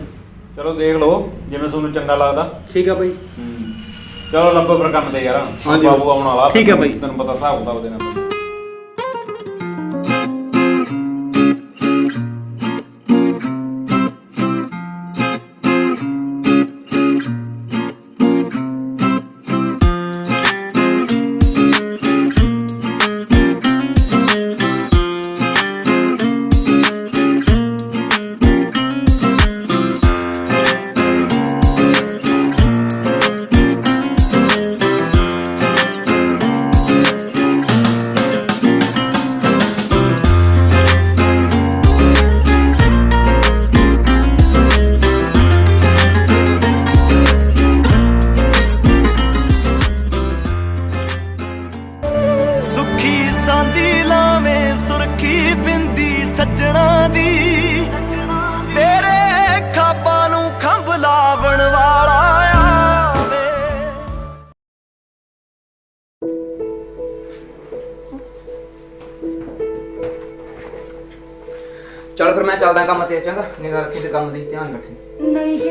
ਚਲੋ ਦੇਖ ਲਓ ਜਿਵੇਂ ਤੁਹਾਨੂੰ ਚੰਗਾ ਲੱਗਦਾ। ਠੀਕ ਆ ਬਾਈ। ਚਲੋ ਲੱਭੋ ਫਿਰ ਕੰਮ ਤੇ ਯਾਰ। ਹਾਂਜੀ। ਬਾਬੂ ਆਉਣ ਵਾਲਾ। ਠੀਕ ਆ ਬਾਈ। ਤੈਨੂੰ ਪਤਾ ਹਿਸਾਬ ਕਿਤਾਬ ਦੇਣਾ ਸੁੱਖੀ ਚੱਲਦਾ ਕੰਮ ਤੇ ਚੰਗਾ ਨਿਗਾਹ ਰੱਖੀ ਤੇ ਕੰਮ ਦੀ ਧਿਆਨ ਰੱਖੀ। ਨਹੀਂ ਜੀ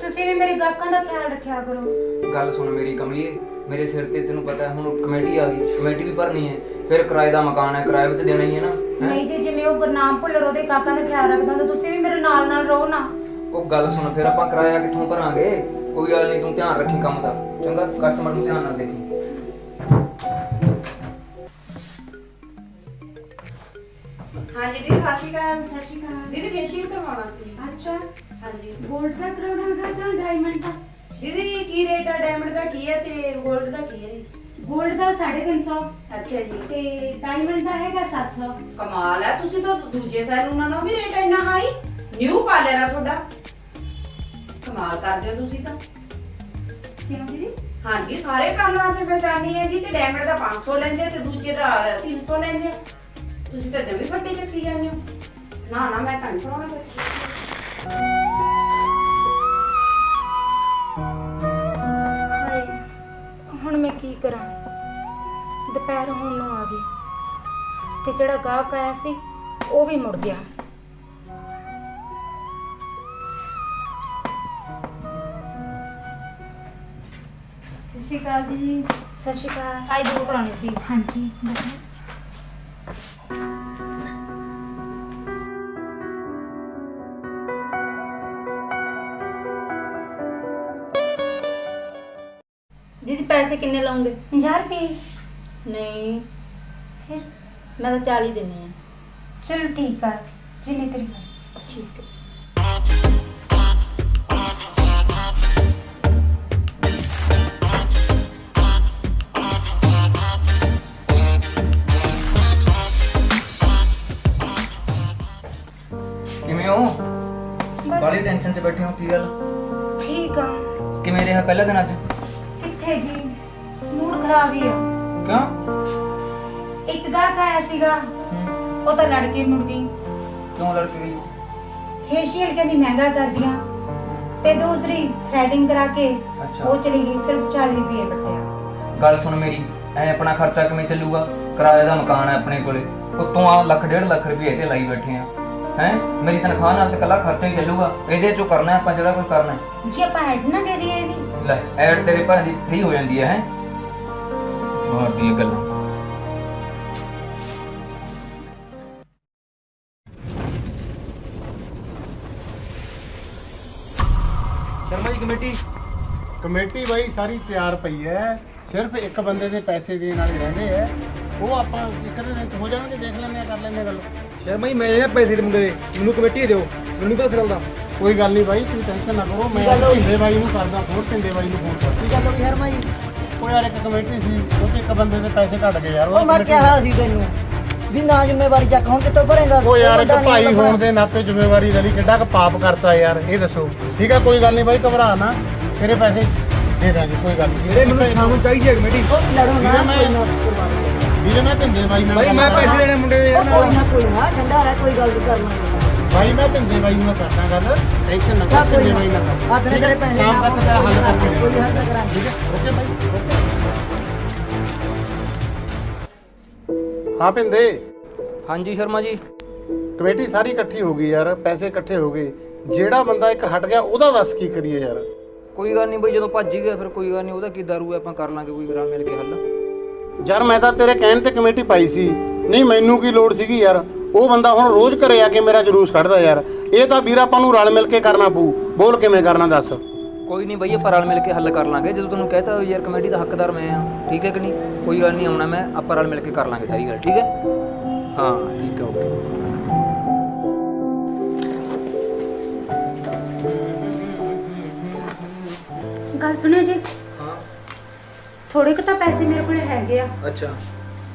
ਤੁਸੀਂ ਵੀ ਮੇਰੇ ਗਾਹਕਾਂ ਦਾ ਖਿਆਲ ਰੱਖਿਆ ਕਰੋ। ਗੱਲ ਸੁਣ ਮੇਰੀ ਕਮਲੀਏ ਮੇਰੇ ਸਿਰ ਤੇ ਤੈਨੂੰ ਪਤਾ ਹੈ ਹੁਣ ਕਮੇਟੀ ਆ ਗਈ ਕਮੇਟੀ ਵੀ ਭਰਨੀ ਹੈ ਫਿਰ ਕਿਰਾਏ ਦਾ ਮਕਾਨ ਹੈ ਕਿਰਾਏ ਵੀ ਤੇ ਦੇਣਾ ਹੀ ਹੈ ਨਾ ਹੈਂ? ਨਹੀਂ ਜੀ ਜਿਵੇਂ ਉਹ ਗੁਰਨਾਮ ਭੁੱਲਰ ਉਹਦੇ ਗਾਹਕਾਂ ਦਾ ਖਿਆਲ ਰੱਖਦਾ ਤਾਂ ਤੁਸੀਂ ਵੀ ਮੇਰੇ ਨਾਲ ਨਾਲ ਰਹੋ ਨਾ। ਉਹ ਗੱਲ ਸੁਣ ਫਿਰ ਆਪਾਂ ਕਿਰਾਇਆ ਕਿੱਥੋਂ ਭਰਾਂਗੇ? ਕੋਈ ਗੱਲ ਨਹੀਂ ਤੂੰ ਧਿਆਨ ਰੱਖੀ ਕੰਮ ਦਾ ਚੰਗਾ? ਕਸਟਮਰ ਨੂੰ ਧਿਆਨ ਨਾਲ ਦੇਖੀ। ਹਾਂਜੀ ਦੀਦੀ ਸਤਿ ਸ਼੍ਰੀ ਅਕਾਲ ਸਤਿ ਸ਼੍ਰੀ ਅਕਾਲ ਦੀਦੀ ਫੇਸ਼ੀਅਲ ਕਰਵਾਉਣਾ ਸੀ। ਅੱਛਾ। ਹਾਂਜੀ। 골ਡ ਦਾ ਕਰਾਉਣਾ ਹੈਗਾ ਜਾਂ ਡਾਇਮੰਡ ਦਾ? ਦੀਦੀ ਕੀ ਰੇਟ ਆ? ਡਾਇਮੰਡ ਦਾ ਕੀ ਹੈ ਤੇ 골ਡ ਦਾ ਕੀ ਹੈ 골ਡ ਦਾ 350 ਅੱਛਾ ਜੀ। ਤੇ ਡਾਇਮੰਡ ਦਾ ਹੈਗਾ 700 ਕਮਾਲ ਹੈ ਤੁਸੀਂ ਤਾਂ ਦੂਜੇ ਸੈਲੂਨਾਂ ਨਾਲੋਂ ਵੀ ਰੇਟ ਇੰਨਾ ਹਾਈ ਨਿਊ ਪਾਰਲਰ ਆ ਤੁਹਾਡਾ। ਕਮਾਲ ਕਰਦੇ ਹੋ ਤੁਸੀਂ ਤਾਂ। ਕਿਉਂ ਦੀਦੀ? ਹਾਂਜੀ ਸਾਰੇ ਪਾਰਲਰਾਂ ਤੇ ਮੈਂ ਜਾਣੀ ਹੈਗੀ ਤੇ ਡਾਇਮੰਡ ਦਾ 500 ਲੈਂਦੇ ਤੇ ਦੂਜੇ ਦਾ 300 ਲੈਂਦੇ ਤੁਸੀਂ ਤਾਂ ਜਮੀ ਫੱਟੇ ਚੱਕੀ ਜਾਂਦੇ ਹੋ। ਨਾ ਨਾ ਮੈਂ ਤਾਂ ਨਹੀਂ ਫਿਰ ਹਾਏ ਹੁਣ ਮੈਂ ਕੀ ਕਰਾਂ? ਦੁਪਹਿਰ ਹੋਣ ਨੂੰ ਆ ਗਈ। ਤੇ ਜਿਹੜਾ ਗਾਹਕ ਆਇਆ ਸੀ ਉਹ ਵੀ ਮੁੜ ਗਿਆ। ਸਤਿ ਸ਼੍ਰੀ ਅਕਾਲ ਜੀ। ਸਤਿ ਸ਼੍ਰੀ ਅਕਾਲ। ਆਈ ਬੁੱਕ ਕਰਾਉਣੀ ਸੀ। ਹਾਂਜੀ। ਬੈਠੋ। ਦੀਦੀ ਪੈਸੇ ਕਿੰਨੇ ਲਾਉਂਗੇ 50 ਰੁਪਏ ਨਹੀਂ ਫਿਰ ਮੈਂ ਤਾਂ 40 ਦਿੰਨੀ ਆ ਚਲੋ ਠੀਕ ਆ ਜਿੰਨੇ ਤੇਰੀ ਮਰਜ਼ੀ ਠੀਕ ਹੈ ਕਿਵੇਂ ਹੋ ਬੜੀ ਟੈਨਸ਼ਨ 'ਚ ਬੈਠੇ ਹੋ ਕੀ ਗੱਲ ਠੀਕ ਆ ਕਿਵੇਂ ਰਿਹਾ ਪਹਿਲਾ ਦਿਨ ਅੱਜ ਕਿੱਥੇ ਜੀ ਮੂਡ ਖਰਾਬ ਹੀ ਆ। ਕਿਉਂ? ਇੱਕ ਗਾਹਕ ਆਇਆ ਸੀਗਾ। ਉਹ ਤਾਂ ਲੜ ਕੇ ਮੁੜ ਗਈ। ਕਿਉਂ ਲੜ ਕੇ ਗਈ? ਫੇਸ਼ੀਅਲ ਕਹਿੰਦੀ ਮਹਿੰਗਾ ਕਰਦੀਆਂ। ਤੇ ਦੂਸਰੀ ਥ੍ਰੈਡਿੰਗ ਕਰਾ ਕੇ ਅੱਛਾ। ਉਹ ਚਲੀ ਗਈ ਸਿਰਫ 40 ਰੁਪਏ ਕੱਟਿਆ। ਗੱਲ ਸੁਣ ਮੇਰੀ ਐ ਆਪਣਾ ਖਰਚਾ ਕਿਵੇਂ ਚੱਲੂਗਾ? ਕਿਰਾਏ ਦਾ ਮਕਾਨ ਹੈ ਆਪਣੇ ਕੋਲੇ। ਉੱਤੋਂ ਆ ਲੱਖ ਡੇਢ ਲੱਖ ਰੁਪਏ ਤੇ ਲਾਈ ਬੈਠੇ ਆ। ਹੈ? ਮੇਰੀ ਤਨਖਾਹ ਨਾਲ ਤੇ ਕੱਲਾ ਖਰਚਾ ਹੀ ਚੱਲੂਗਾ। ਇਹਦੇ ਚੋਂ ਕਰਨਾ ਆਪਾਂ ਜਿਹੜਾ ਕੋਈ ਕਰਨਾ। ਹੈ। ਜੇ ਆਪਾਂ ਐਡ ਨਾ ਦੇ ਦਈਏ ਇਹਦੀ। ਲੈ ਐਡ ਤੇਰੇ ਭਾਂ ਦੀ ਫ੍ਰੀ ਹੋ ਜਾਂਦੀ ਹੈ ਹੈ? ਬਾਹਰ ਦੀਆਂ ਗੱਲਾਂ। ਸ਼ਰਮਾ ਜੀ ਕਮੇਟੀ? ਕਮੇਟੀ ਬਾਈ ਸਾਰੀ ਤਿਆਰ ਪਈ ਹੈ। ਸਿਰਫ ਇੱਕ ਬੰਦੇ ਦੇ ਪੈਸੇ ਦੇਣ ਵਾਲੇ ਰਹਿੰਦੇ ਐ ਉਹ ਆਪਾਂ ਇੱਕ ਦੇ ਵਿੱਚ ਹੋ ਜਾਣਗੇ ਦੇਖ ਲੈਂਦੇ ਆ ਕਰ ਲੈਂਦੇ ਆ ਗੱਲ। ਸ਼ਰਮਾ ਜੀ ਮੈਂ ਜਿਹੜਾ ਪੈਸੇ ਦੇ ਮੁੰਡੇ ਦੇ ਮੈਨੂੰ ਕਮੇਟੀ ਦਿਓ। ਮੈਨੂੰ ਨਹੀਂ ਪਤਾ ਕੋਈ ਗੱਲ ਨਹੀਂ ਬਾਈ ਤੂੰ ਟੈਨਸ਼ਨ ਨਾ ਕਰੋ ਮੈਂ ਢਿੰਦੇ ਬਾਈ ਨੂੰ ਕਰਦਾ ਫੋਨ ਢਿੰਦੇ ਬਾਈ ਨੂੰ ਫੋਨ ਕਰ ਕੀ ਗੱਲ ਹੋ ਗਈ ਸ਼ਰਮਾ ਜੀ ਉਹ ਯਾਰ ਇੱਕ ਕਮੇਟੀ ਸੀ ਉਹ ਇੱਕ ਬੰਦੇ ਦੇ ਪੈਸੇ ਘਟ ਗਏ ਯਾਰ ਉਹ ਮੈਂ ਕਿਹਾ ਸੀ ਤੈਨੂੰ ਵੀ ਨਾ ਜ਼ਿੰਮੇਵਾਰੀ ਚੱਕ ਹੁਣ ਕਿੱਥੋਂ ਭਰੇਗਾ? ਉਹ ਯਾਰ ਇੱਕ ਭਾਈ। ਹੋਣ ਦੇ ਨਾਤੇ ਜ਼ਿੰਮੇਵਾਰੀ ਲਈ ਕਿੱਡਾ ਕੁ ਪਾਪ ਕਰਤਾ ਯਾਰ ਇਹ ਦੱਸੋ। ਠੀਕ ਆ ਕੋਈ ਗੱਲ ਨਹੀਂ ਬਾਈ ਘਬਰਾ ਨਾ। ਤੇਰੇ ਪੈਸੇ ਦੇ ਦਾਂਗੇ ਕੋਈ ਗੱਲ ਨਹੀਂ। ਮੇਰੇ ਮੈਨੂੰ ਸਾਨੂੰ ਚਾਹੀਦੀ ਹੈ ਕਮੇਟੀ। ਉਹ ਲੜੋ ਨਾ ਵੀਰੇ ਮੈਂ- ਕੋਈ ਨਾ ਵੀਰੇ ਮੈਂ ਢਿੰਦੇ ਬਾਈ ਨਾਲ ਭਾਈ ਮੈਂ। ਪੈਸੇ ਦੇਣੇ ਮੁੰਡੇ ਦੇ ਯਾਰ ਕੋਈ ਨਾ ਕੋਈ ਨਾ ਠੰਡਾ ਰਹਿ ਕੋਈ ਗੱਲ ਨਹੀਂ ਕਰਨਾ। ਬਾਈ ਮੈਂ ਢਿੰਦੇ ਬਾਈ ਨੂੰ ਕਰਦਾ ਗੱਲ। ਟੈਨਸ਼ਨ ਨਾ ਕਰ ਨਾ। ਬਾਈ ਨਾਲ ਕਰ। ਹੱਥ ਨੇ ਤੇਰੇ ਪੈਸੇ ਨਾ ਤੇਰਾ ਹੱਲ ਕਰਕੇ ਦੇ ਕੋਈ ਹੱਲ ਨਾ ਕਰਾਂਗੇ ਠੀਕ ਹੈ? Okay bye. ਹਾਂ ਪਿੰਦੇ। ਹਾਂਜੀ ਸ਼ਰਮਾ ਜੀ। ਕਮੇਟੀ ਸਾਰੀ ਇਕੱਠੀ ਹੋ ਗਈ ਯਾਰ। ਪੈਸੇ ਇਕੱਠੇ ਹੋ ਗਏ। ਜਿਹੜਾ ਬੰਦਾ ਇੱਕ ਹਟ ਗਿਆ ਉਹਦਾ ਦੱਸ ਕੀ ਕਰੀਏ ਯਾਰ? ਕੋਈ ਗੱਲ ਨਹੀਂ ਬਈ ਜਦੋਂ ਭੱਜ ਹੀ ਗਿਆ ਫਿਰ ਕੋਈ ਗੱਲ ਨਹੀਂ। ਉਹਦਾ ਕੀ ਦਾਰੂ ਹੈ? ਆਪਾਂ ਕਰ ਲਾਂਗੇ ਕੋਈ ਰਲ ਮਿਲ ਕੇ ਹੱਲ। ਯਾਰ ਮੈਂ ਤਾਂ ਤੇਰੇ ਕਹਿਣ ਤੇ ਕਮੇਟੀ ਪਾਈ ਸੀ। ਨਹੀਂ ਮੈਨੂੰ ਕੀ ਲੋੜ ਸੀਗੀ ਯਾਰ? ਉਹ ਬੰਦਾ ਹੁਣ ਰੋਜ਼ ਘਰੇ ਆ ਕੇ ਮੇਰਾ ਜਲੂਸ ਕੱਢਦਾ ਯਾਰ। ਇਹ ਤਾਂ ਵੀਰ ਆਪਾਂ ਨੂੰ ਰਲ ਮਿਲ ਕੇ ਕਰਨਾ ਪਊ। ਬੋਲ ਕਿਵੇਂ ਕਰਨਾ ਦੱਸ। ਕੋਈ ਨਹੀਂ ਬਈ ਆਪਾਂ ਰਲ ਮਿਲ ਕੇ ਹੱਲ ਕਰ ਲਾਂਗੇ। ਜਦੋਂ ਤੁਹਾਨੂੰ ਕਹਿਤਾ ਯਾਰ ਕਮੇਟੀ ਦਾ ਹੱਕਦਾਰ ਮੈਂ ਆ ਠੀਕ ਹੈ ਕਿ ਨਹੀਂ? ਕੋਈ ਗੱਲ ਨਹੀਂ ਆਉਣਾ ਮੈਂ। ਆਪਾਂ ਰਲ ਮਿਲ ਕੇ ਕਰ ਲਾਂਗੇ ਸਾਰੀ ਗੱਲ ਠੀਕ ਹੈ? ਹਾਂ ਠੀਕ ਹੈ ਓਕੇ। ਗੱਲ ਸੁਣਿਓ ਜੀ। ਹਾਂ। ਥੋੜੇ ਕੁ ਤਾਂ ਪੈਸੇ ਮੇਰੇ ਕੋਲ ਹੈਗੇ ਆ। ਅੱਛਾ।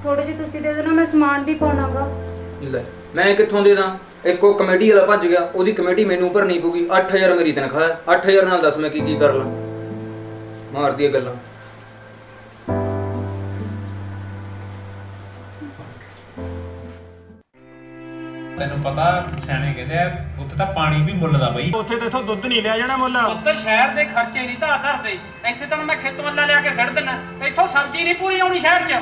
ਥੋੜੇ ਜਿਹੇ ਤੁਸੀਂ ਦੇ ਦੇਣਾ ਮੈਂ ਸਮਾਨ ਵੀ ਪਾਉਣਾਗਾ। ਲੈ ਮੈਂ ਕਿੱਥੋਂ ਦੇ ਦਾਂ? ਇੱਕੋ ਕਮੇਟੀ ਵਾਲਾ ਭੱਜ ਗਿਆ ਉਹਦੀ ਕਮੇਟੀ ਮੈਨੂੰ ਭਰਨੀ ਪਊਗੀ। 8000 ਮੇਰੀ ਤਨਖਾਹ ਹੈ। 8000 ਨਾਲ ਦੱਸ ਮੈਂ ਕੀ ਕੀ ਕਰ ਲਾਂ। ਮਾਰਦੀ ਇਹ ਗੱਲਾਂ। ਤੈਨੂੰ ਪਤਾ ਸਿਆਣੇ ਕਹਿੰਦੇ ਆ ਉੱਥੇ ਤਾਂ ਪਾਣੀ ਵੀ ਮੁੱਲ ਦਾ ਬਈ। ਉੱਥੇ ਤੇ ਇਥੋਂ ਦੁੱਧ ਨਹੀਂ ਲਿਆ ਜਾਣਾ ਮੁੱਲ। ਉੱਧਰ ਸ਼ਹਿਰ ਦੇ ਖਰਚੇ ਨਹੀਂ ਧਾਰ ਧਰਦੇ ਇੱਥੇ ਤਾਂ ਮੈਂ ਖੇਤੋਂ ਅੱਲਾ ਲਿਆ ਕੇ ਛੱਡ ਦਿੰਨਾ ਇੱਥੋਂ ਸਬਜ਼ੀ ਨਹੀਂ ਪੂਰੀ ਆਉਣੀ ਸ਼ਹਿਰ 'ਚ।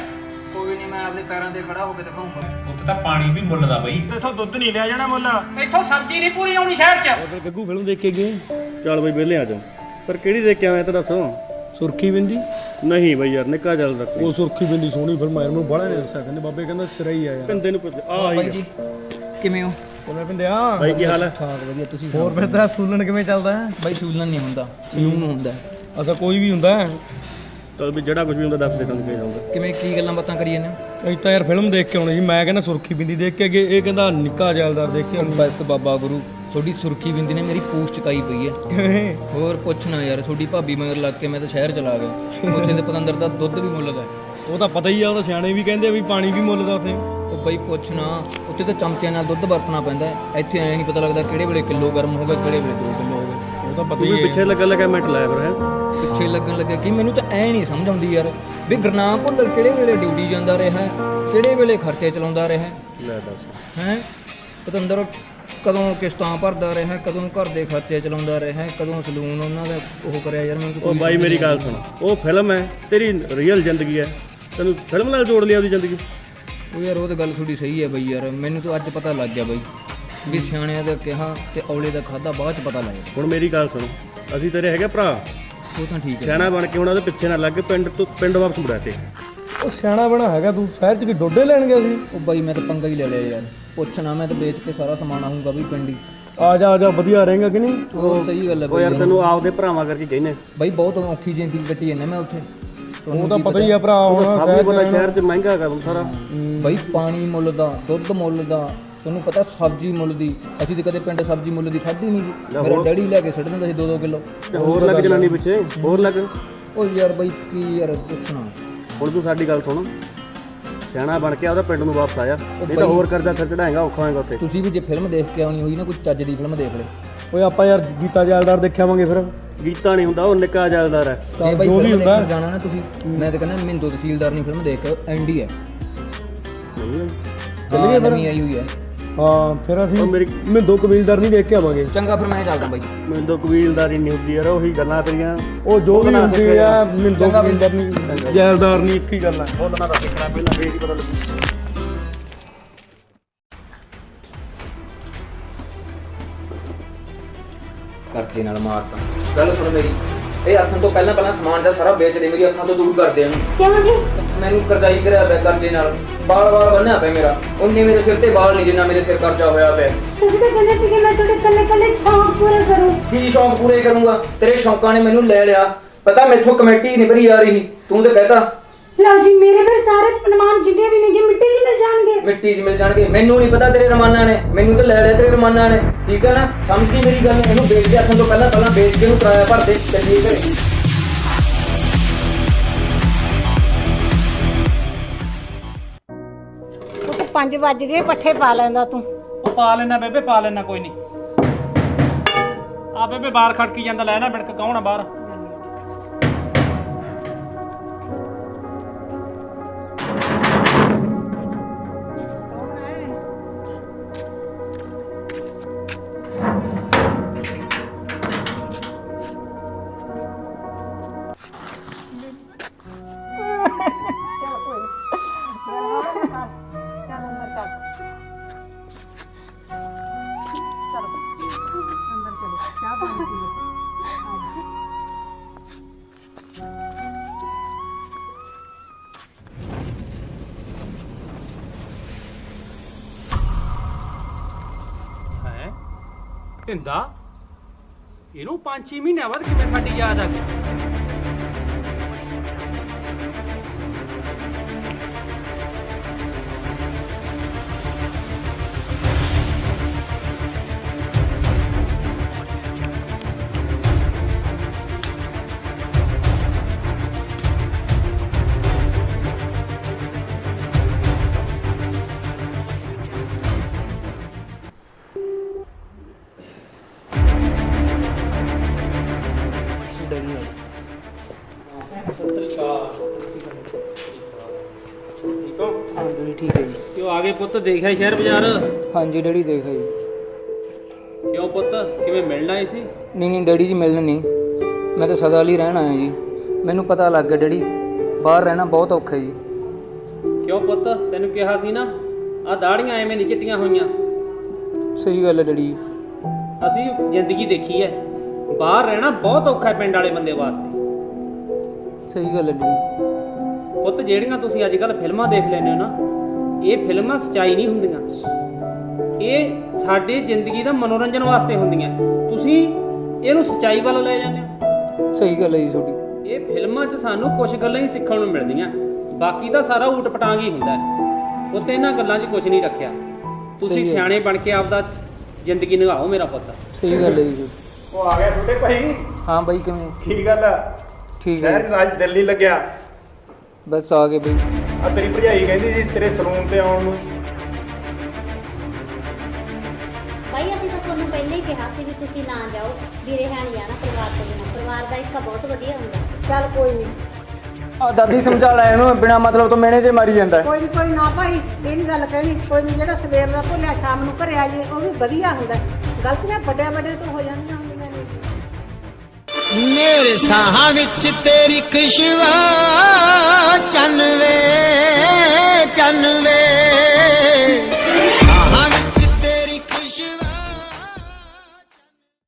ਕੋਈ ਨਹੀਂ ਮੈਂ ਆਪਦੇ ਪੈਰਾਂ ਤੇ ਖੜਾ ਹੋ ਕੇ ਦਿਖਾਉਂਗਾ। ਤਾਂ ਪਾਣੀ ਵੀ ਮੁੱਲ ਦਾ ਬਈ। ਇਥੋਂ ਦੁੱਧ ਨਹੀਂ ਲਿਆ ਜਾਣਾ ਮੁੱਲ। ਇੱਥੋਂ ਸਬਜ਼ੀ ਨਹੀਂ ਪੂਰੀ ਆਉਣੀ ਸ਼ਹਿਰ 'ਚ। ਫਿਰ ਗੱਗੂ ਫਿਲਮ ਦੇਖ ਕੇ ਗਏ। ਚੱਲ ਬਈ ਵਿਹਲੇ ਆ ਜਾ। ਪਰ ਕਿਹੜੀ ਦੇਖ ਕੇ ਆਇਆ ਤਾਂ ਦੱਸੋ? ਸੁਰਖੀ ਬਿੰਦੀ? ਨਹੀਂ ਬਈ ਯਾਰ ਨਿੱਕਾ ਚੱਲਦਾ ਉਹ ਸੁਰਖੀ ਬਿੰਦੀ ਸੋਹਣੀ ਫਿਲਮ ਆਇਆ ਮੈਨੂੰ ਬੜਾ ਨੇ ਦੱਸਿਆ। ਕਹਿੰਦੇ ਬਾਬੇ ਕਹਿੰਦਾ ਸਿਰਾ ਹੀ ਆ ਯਾਰ। ਕੰਦੇ ਨੂੰ ਪੁੱਛ। ਆ। ਬਾਈ ਜੀ ਕਿਵੇਂ ਹੋ? ਉਹਨਾਂ ਪਿੰਡਿਆ ਬਾਈ ਕੀ ਹਾਲ ਹੈ ਠਾਕ ਵਧੀਆ ਤੁਸੀਂ ਹੋਰ ਫਿਰ ਤਾਂ ਸੂਲਣ ਕਿਵੇਂ ਚੱਲਦਾ ਹੈ? ਬਾਈ ਸੂਲਨ ਨਹੀਂ ਹੁੰਦਾ। ਸਲੂਨ ਹੁੰਦਾ। ਅਸਾ ਕੋਈ ਵੀ ਹੁੰਦਾ ਹੈ ਚਲ ਵੀ ਜਿਹੜਾ ਕੁਝ ਵੀ ਹੁੰਦਾ ਦੱਸ ਦੇ ਤੁਹਾਨੂੰ ਕੀ ਹੁੰਦਾ ਕਿਵੇਂ ਕੀ ਗੱਲਾਂ ਬਾਤਾਂ ਕਰੀਏ ਨੇ ਅਸੀਂ ਤਾਂ ਯਾਰ ਫਿਲਮ ਦੇਖ ਕੇ ਆਉਣੀ ਸੀ ਮੈਂ ਕਹਿੰਦਾ ਸੁਰਖੀ ਬਿੰਦੀ ਦੇਖ ਕੇ ਗਏ ਇਹ ਕਹਿੰਦਾ ਨਿੱਕਾ ਜੈਲਦਾਰ ਦੇਖ ਕੇ ਆਉਣੀ ਬਸ ਬਾਬਾ ਗੁਰੂ ਤੁਹਾਡੀ ਸੁਰਖੀ ਬਿੰਦੀ ਨੇ ਮੇਰੀ ਪੂਛ ਚਕਾਈ ਪਈ ਹੈ। ਹੋਰ ਪੁੱਛਣਾ ਯਾਰ ਤੁਹਾਡੀ ਭਾਬੀ ਮਗਰ ਲੱਗ ਕੇ ਮੈਂ ਤਾਂ ਸ਼ਹਿਰ ਚਲਾ ਗਿਆ। ਉੱਥੇ ਦੇ ਪਤੰਦਰ ਦਾ ਦੁੱਧ ਵੀ ਮੁੱਲ ਦਾ ਹੈ। ਉਹ ਤਾਂ ਪਤਾ ਹੀ ਆ ਉਹ ਤਾਂ ਸਿਆਣੇ ਵੀ ਕਹਿੰਦੇ ਆ ਵੀ ਪਾਣੀ ਵੀ ਮੁੱਲ ਦਾ ਉੱਥੇ। ਉਹ ਬਈ ਪੁੱਛਣਾ ਉੱਥੇ ਤਾਂ ਚਮਚਿਆਂ ਨਾਲ ਦੁੱਧ ਵਰਤਣਾ ਪੈਂਦਾ ਹੈ। ਇੱਥੇ ਐ ਨਹੀਂ ਪਤਾ ਲੱਗਦਾ ਕਿਹੜੇ ਵੇਲੇ ਕਿਲੋ ਗਰਮ ਹੋ ਗਿਆ ਕਿਹੜੇ ਵੇਲੇ 2 ਕਿਲੋ। ਹੋ ਤਾਂ ਪਤਾ ਹੀ ਹੈ। ਪਿੱਛੇ ਲੱਗਣ ਲੱਗਾ ਮਿੰਟ ਲਾਇਆ ਫਿਰ ਹੈ। ਪਿੱਛੇ ਲੱਗਣ ਲੱਗਿਆ ਕਿ ਮੈਨੂੰ ਤਾਂ ਐ ਨਹੀਂ ਸਮਝ ਆਉਂਦੀ ਯਾਰ ਵੀ ਗੁਰਨਾਮ ਭੁੱਲਰ ਕਿਹੜੇ ਵੇਲੇ ਡਿਊਟੀ ਜਾਂਦਾ ਰਿਹਾ ਹੈ, ਕਿਹੜੇ ਵੇਲੇ ਖਰਚੇ ਚਲਾਉਂਦਾ ਰਿਹਾ। ਲੈ ਦੱਸ। ਹੈ? ਪਤੰਦਰ ਕਦੋਂ ਕਿਸ਼ਤਾਂ ਭਰਦਾ ਰਿਹਾ ਹੈ, ਕਦੋਂ ਘਰ ਦੇ ਖਰਚੇ ਚਲਾਉਂਦਾ ਰਿਹਾ ਹੈ, ਕਦੋਂ ਸਲੂਨ ਉਹਨਾਂ ਦਾ ਉਹ ਕਰਿਆ ਯਾਰ ਮੈਨੂੰ ਤਾਂ ਉਹ ਕੋਈ ਬਾਈ ਮੇਰੀ ਗੱਲ ਸੁਣ ਉਹ ਫਿਲਮ ਹੈ ਤੇਰੀ ਰੀਅਲ ਜ਼ਿੰਦਗੀ ਹੈ। ਤੈਨੂੰ ਫਿਲਮ ਨਾਲ ਜੋੜ ਲਿਆ ਉਹਦੀ ਜ਼ਿੰਦਗੀ। ਉਹ ਯਾਰ ਉਹ ਤਾਂ ਗੱਲ ਥੋੜੀ ਸਹੀ ਹੈ ਬਈ ਯਾਰ ਮੈਨੂੰ ਤਾਂ ਅੱਜ ਪਤਾ ਲੱਗ ਗਿਆ ਬਈ। ਵੀ ਸਿਆਣਿਆਂ ਦਾ ਕਿਹਾ ਤੇ ਔਲੇ ਦਾ ਖਾਦਾ ਬਾਅਦ ਚ ਪਤਾ ਲੱਗਿਆ ਹੁਣ ਮੇਰੀ ਗੱਲ ਸੁਣ ਅਸੀਂ ਤੇਰੇ ਹੈਗੇ ਭਰਾ। ਉਹ ਤਾਂ ਠੀਕ ਹੈ। ਸਿਆਣਾ ਬਣ ਕੇ ਹੁਣ ਉਹਦੇ ਪਿੱਛੇ ਨਾ ਲੱਗ ਕੇ ਪਿੰਡ ਤੋਂ ਪਿੰਡ ਵਾਪਸ ਮੁੜਿਆ ਤੇ। ਉਹ ਸਿਆਣਾ ਬਣਾ ਹੈਗਾ ਤੂੰ ਸ਼ਹਿਰ 'ਚ ਕੀ ਡੋਡੇ ਲੈਣ ਗਿਆ ਸੀ ਉਹ ਬਾਈ ਮੈਂ ਤਾਂ ਪੰਗਾ ਹੀ ਲੈ ਲਿਆ ਯਾਰ। ਪੁੱਛਣਾ ਮੈਂ ਤਾਂ ਵੇਚ ਕੇ ਸਾਰਾ ਸਮਾਨ ਆਉਂਗਾ ਵੀ ਪਿੰਡੀ ਆ ਜਾ ਆ ਜਾ ਵਧੀਆ ਰਹੇਗਾ ਕਿ ਨਹੀਂ? ਉਹ ਸਹੀ ਗੱਲ ਹੈ ਉਹ ਬਈ। ਯਾਰ ਤੈਨੂੰ ਆਪਦੇ ਭਰਾਵਾਂ ਕਰਕੇ ਕਹਿੰਨੇ ਬਾਈ ਬਹੁਤ ਔਖੀ ਜ਼ਿੰਦਗੀ ਕੱਟੀ ਜਾਂਦਾ ਮੈਂ ਉੱਥੇ। ਉਹ ਤਾਂ ਪਤਾ ਹੀ ਆ ਭਰਾ ਹੁਣ ਸ਼ਹਿਰ 'ਚ ਸ਼ਹਿਰ 'ਚ ਮਹਿੰਗਾ ਹੈਗਾ ਤੂੰ ਸਾਰਾ। ਬਾਈ ਪਾਣੀ ਮੁੱਲ ਦਾ ਦੁੱਧ ਮੁੱਲ ਦਾ ਤੁਹਾਨੂੰ ਪਤਾ ਸਬਜ਼ੀ ਮੁੱਲ ਦੀ ਅਸੀਂ ਤਾਂ ਕਦੇ ਪਿੰਡ ਸਬਜ਼ੀ ਮੁੱਲ ਦੀ ਖਾਧੀ ਨਹੀਂ ਗੀ। ਮੇਰਾ ਡੈਡੀ ਲੈ ਕੇ ਛੱਡ ਦਿੰਦਾ ਸੀ 2-2 ਕਿਲੋ। ਤੇ ਹੋਰ ਲੱਗ ਜਨਾਨੀ ਪਿੱਛੇ ਹੋਰ ਲੱਗ। ਉਹ ਯਾਰ ਬਾਈ ਕੀ ਯਾਰ ਪੁੱਛਣਾ। ਹੁਣ ਤੂੰ ਸਾਡੀ ਗੱਲ ਸੁਣ। ਸਿਆਣਾ ਬਣ ਕੇ ਉਹਦਾ ਪਿੰਡ ਨੂੰ ਵਾਪਸ ਆਇਆ। ਨਹੀਂ ਤਾਂ ਹੋਰ ਕਰਜ਼ਾ ਖਰਚ ਚੜਾਏਗਾ ਔਖਾ ਹੋਏਗਾ ਉੱਥੇ। ਤੁਸੀਂ ਵੀ ਜੇ ਫਿਲਮ ਦੇਖ ਕੇ ਆਉਣੀ ਹੋਈ ਨਾ ਕੋਈ ਚੱਜ ਦੀ ਫਿਲਮ ਦੇਖ ਲੈ। ਓਏ ਆਪਾਂ ਯਾਰ ਗੀਤਾ ਜੈਲਦਾਰ ਦੇਖਿਆ ਆਵਾਂਗੇ ਫਿਰ। ਗੀਤਾ ਨਹੀਂ ਹੁੰਦਾ ਉਹ ਨਿੱਕਾ ਜੈਲਦਾਰ ਹੈ। ਜੇ ਬਾਈ ਜੋ ਵੀ ਫਿਲਮ ਹੁੰਦਾ। ਦੇਖਣ ਜਾਣਾ ਨਾ ਤੁਸੀਂ ਮੈਂ ਤਾਂ ਕਹਿੰਦਾ ਮਿੰਦੋ ਤਹਿਸੀਲਦਾਰ ਨਹੀਂ ਫਿਲਮ ਦੇਖ ਐਂਡੀ ਹੈ ਚੱਲੀਏ ਫਿਰ। ਆਈ ਹੋਈ ਹੈ ਹਾਂ ਫਿਰ ਅਸੀਂ ਮੇਰੀ ਮੈਂ ਦੋ ਕਬੀਲਦਾਰ ਨਹੀਂ ਦੇਖ ਕੇ ਆਵਾਂਗੇ। ਚੰਗਾ ਫਿਰ ਮੈਂ ਚੱਲਦਾ ਬਾਈ। ਮੈਂ ਦੋ ਕਬੀਲਦਾਰੀ ਨਹੀਂ ਹੁੰਦੀ ਯਾਰ ਉਹੀ ਗੱਲਾਂ ਤੇਰੀਆਂ। ਉਹ ਜੋ ਵੀ ਹੁੰਦੀ ਆ ਮੈਂ ਦੋ ਕਬੀਲਦਾਰ ਨਹੀਂ ਜੈਲਦਾਰ ਨਹੀਂ ਇੱਕ ਹੀ ਗੱਲ ਹੈ ਬੋਲਣਾ ਤਾਂ ਸਿੱਖਣਾ ਪਹਿਲਾਂ ਫੇਰ ਹੀ ਪਤਾ ਲੱਗੂ। ਕਰਤੇ ਨਾਲ ਮਾਰਤਾ। ਗੱਲ ਸੁਣ ਮੇਰੀ। ਇਹ ਹੱਥਾਂ ਤੋਂ ਪਹਿਲਾਂ ਪਹਿਲਾਂ ਸਮਾਨ ਦਾ ਸਾਰਾ ਵੇਚ ਦੇ ਮੇਰੀ ਅੱਖਾਂ ਤੋਂ ਦੂਰ ਕਰ ਦੇ ਇਹਨੂੰ ਕਿਉਂ ਜੀ? ਮੈਨੂੰ ਕਰਜ਼ਾਈ ਕਰਿਆ ਪਿਆ ਕਰਜ਼ੇ ਨਾਲ। ਬਾਲ ਬਾਲ ਬੰਨਿਆ ਪਿਆ ਮੇਰਾ। ਉਹਨੇ ਮੇਰੇ ਸਿਰ ਤੇ ਬਾਲ ਨਹੀਂ ਜਿੰਨਾ ਮੇਰੇ ਸਿਰ ਕਰਜ਼ਾ ਹੋਇਆ ਪਿਆ। ਤੁਸੀਂ ਤਾਂ ਕਹਿੰਦੇ ਸੀ ਕਿ ਮੈਂ ਤੁਹਾਡੇ ਕੱਲੇ ਕੱਲੇ ਸ਼ੌਂਕ ਪੂਰੇ ਕਰੂੰ। ਕੀ ਸ਼ੌਂਕ ਪੂਰੇ ਕਰੂੰਗਾ? ਤੇਰੇ ਸ਼ੌਂਕਾਂ ਨੇ ਮੈਨੂੰ ਲੈ ਲਿਆ। ਪਤਾ ਮੈਥੋਂ ਕਮੇਟੀ ਨਹੀਂ ਭਰੀ ਆ ਰਹੀ। ਤੂੰ ਤੇ ਕਹਤਾ ਲਓ ਜੀ ਮੇਰੇ ਫਿਰ ਸਾਰੇ ਅਨੁਮਾਨ ਜਿੰਨੇ ਵੀ ਨੇਗੇ ਮਿੱਟੀ 'ਚ ਮਿਲ ਜਾਣਗੇ। ਮਿੱਟੀ 'ਚ ਮਿਲ ਜਾਣਗੇ। ਮੈਨੂੰ ਨਹੀਂ ਪਤਾ ਤੇਰੇ ਰਮਾਨਾ ਨੇ। ਮੈਨੂੰ ਤਾਂ ਲੈ ਲਿਆ ਤੇਰੇ ਰਮਾਨਾ ਨੇ। ਠੀਕ ਹੈ ਨਾ? ਸਮਝ ਗਈ ਮੇਰੀ ਗੱਲ? ਇਹਨੂੰ ਵੇਚ ਦੇ ਹੱਥਾਂ ਤੋਂ ਪਹਿਲਾਂ ਪਹਿਲਾਂ ਵੇਚ ਕੇ ਇਹਨੂੰ ਕਿਰਾਇਆ ਭਰ ਦੇ ਚੱਲੀਏ ਘਰੇ। ਉਹ ਤਾਂ 5 ਵੱਜ ਗਏ ਪੱਠੇ ਪਾ ਲੈਂਦਾ ਤੂੰ। ਉਹ ਪਾ ਲੈਣਾ ਬੇਬੇ ਪਾ ਲੈਣਾ ਕੋਈ ਨਹੀਂ। ਆ ਬੇਬੇ ਬਾਹਰ ਖੜਕੀ ਜਾਂਦਾ ਲੈ ਨਾ ਬਿੜਕ ਕੌਣ ਆ ਬਾਹਰ? ਹੈ ਇਹਨੂੰ 5-6 ਮਹੀਨਿਆਂ ਬਾਅਦ ਕਿਵੇਂ ਸਾਡੀ ਯਾਦ ਆ ਗਈ? ਠੀਕ ਹੈ ਜੀ। ਕਿਉਂ ਆਗੇ ਪੁੱਤ? ਦੇਖਿਆ ਸ਼ਹਿਰ ਬਾਜ਼ਾਰ? ਹਾਂਜੀ ਡੈਡੀ ਦੇਖਿਆ ਜੀ। ਕਿਉਂ ਪੁੱਤ? ਕਿਵੇਂ ਮਿਲਣਾ ਆਏ ਸੀ? ਨਹੀਂ ਨਹੀਂ ਡੈਡੀ ਜੀ ਮਿਲਣ ਨਹੀਂ। ਮੈਂ ਤਾਂ ਸਦਾ ਲਈ ਰਹਿਣ ਆਇਆ ਜੀ। ਮੈਨੂੰ ਪਤਾ ਲੱਗ ਗਿਆ ਡੈਡੀ ਬਾਹਰ ਰਹਿਣਾ ਬਹੁਤ ਔਖਾ ਹੈ ਜੀ। ਕਿਉਂ ਪੁੱਤ? ਤੈਨੂੰ ਕਿਹਾ ਸੀ ਨਾ ਆ ਦਾੜੀਆਂ ਐਵੇਂ ਨਹੀਂ ਚਿੱਟੀਆਂ ਹੋਈਆਂ। ਸਹੀ ਗੱਲ ਹੈ ਡੈਡੀ। ਅਸੀਂ ਜ਼ਿੰਦਗੀ ਦੇਖੀ ਹੈ। ਬਾਹਰ ਰਹਿਣਾ ਬਹੁਤ ਔਖਾ ਹੈ ਪਿੰਡ ਵਾਲੇ ਬੰਦੇ ਵਾਸਤੇ। ਸਹੀ ਗੱਲ ਹੈ ਡੈਡੀ। ਪੁੱਤ ਜਿਹੜੀਆਂ ਤੁਸੀਂ ਅੱਜ ਕੱਲ ਫਿਲਮਾਂ ਦੇਖ ਲੈਂਦੇ ਹੋ ਨਾ ਇਹ ਫਿਲਮਾਂ ਸਚਾਈ ਨਹੀਂ ਹੁੰਦੀਆਂ। ਇਹ ਸਾਡੇ ਜ਼ਿੰਦਗੀ ਦਾ ਮਨੋਰੰਜਨ ਵਾਸਤੇ ਹੁੰਦੀਆਂ। ਤੁਸੀਂ ਇਹਨੂੰ ਸਚਾਈ ਵੱਲ ਲੈ ਜਾਂਦੇ ਹੋ। ਸਹੀ ਗੱਲ ਹੈ ਜੀ ਤੁਹਾਡੀ। ਇਹ ਫਿਲਮਾਂ 'ਚ ਸਾਨੂੰ ਕੁਝ ਗੱਲਾਂ ਹੀ ਸਿੱਖਣ ਨੂੰ ਮਿਲਦੀਆਂ। ਬਾਕੀ ਤਾਂ ਸਾਰਾ ਊਟ ਪਟਾਂਗ ਹੀ ਹੁੰਦਾ। ਹੈ ਉੱਤੇ ਇਹਨਾਂ ਗੱਲਾਂ 'ਚ ਕੁਝ ਨਹੀਂ ਰੱਖਿਆ। ਤੁਸੀਂ। ਸਿਆਣੇ ਬਣ ਕੇ ਆਪਦਾ ਜ਼ਿੰਦਗੀ ਨਿਭਾਓ ਮੇਰਾ ਪੁੱਤ। ਸਹੀ ਗੱਲ ਹੈ ਜੀ। ਉਹ ਆ ਗਿਆ ਛੋਟੇ ਭਾਈ। ਹਾਂ ਬਾਈ ਕਿਵੇਂ? ਕੀ ਗੱਲ ਆ। ਠੀਕ ਸ਼ਹਿਰ ਹੈ ਅੱਜ ਦਿਲ ਲੱਗਿਆ। ਬਸ ਆ ਗਏ ਬਈ। ਆ ਤੇਰੀ ਭਰਜਾਈ ਕਹਿੰਦੀ ਸੀ ਤੇਰੇ ਸਲੂਨ ਤੇ ਆਉਣ ਨੂੰ। ਭਾਈ ਅਸੀਂ ਤਾਂ ਤੁਹਾਨੂੰ ਪਹਿਲਾਂ ਹੀ ਕਿਹਾ ਸੀ ਵੀ ਤੁਸੀਂ ਨਾ ਜਾਓ। ਵੀਰੇ ਹੈ ਨਹੀਂ ਜਾਣਾ ਪਰਿਵਾਰ ਤੋਂ ਬਿਨਾਂ। ਪਰਿਵਾਰ ਦਾ ਇੱਕ ਬਹੁਤ ਵਧੀਆ ਹੁੰਦਾ। ਚੱਲ ਕੋਈ ਨਹੀਂ। ਆ ਦਾਦੀ ਸਮਝਾ ਲੈ ਇਹਨੂੰ ਬਿਨਾ ਮਤਲਬ ਤੋਂ ਮੈਨੇ ਮਾਰੀ ਜਾਂਦਾ। ਹੈ। ਕੋਈ ਨਹੀਂ ਕੋਈ ਨਾ ਭਾਈ ਇਹ ਨਹੀਂ ਗੱਲ ਕਹਿਣੀ। ਕੋਈ ਨਹੀਂ ਜਿਹੜਾ ਸਵੇਰ ਦਾ ਭੁੱਲਿਆ ਸ਼ਾਮ ਨੂੰ ਘਰੇ ਆ ਜੇ ਉਹ ਵੀ ਵਧੀਆ ਹੁੰਦਾ। ਗਲਤੀਆਂ ਵੱਡਿਆਂ ਵੱਡਿਆਂ ਤੋਂ ਹੋ ਜਾਂਦੀਆਂ। ਮੇਰੇ ਸਾਹਾਂ ਵਿੱਚ ਤੇਰੀ ਕ੍ਰਿਸ਼ਵਾ ਚੰਨ ਵੇ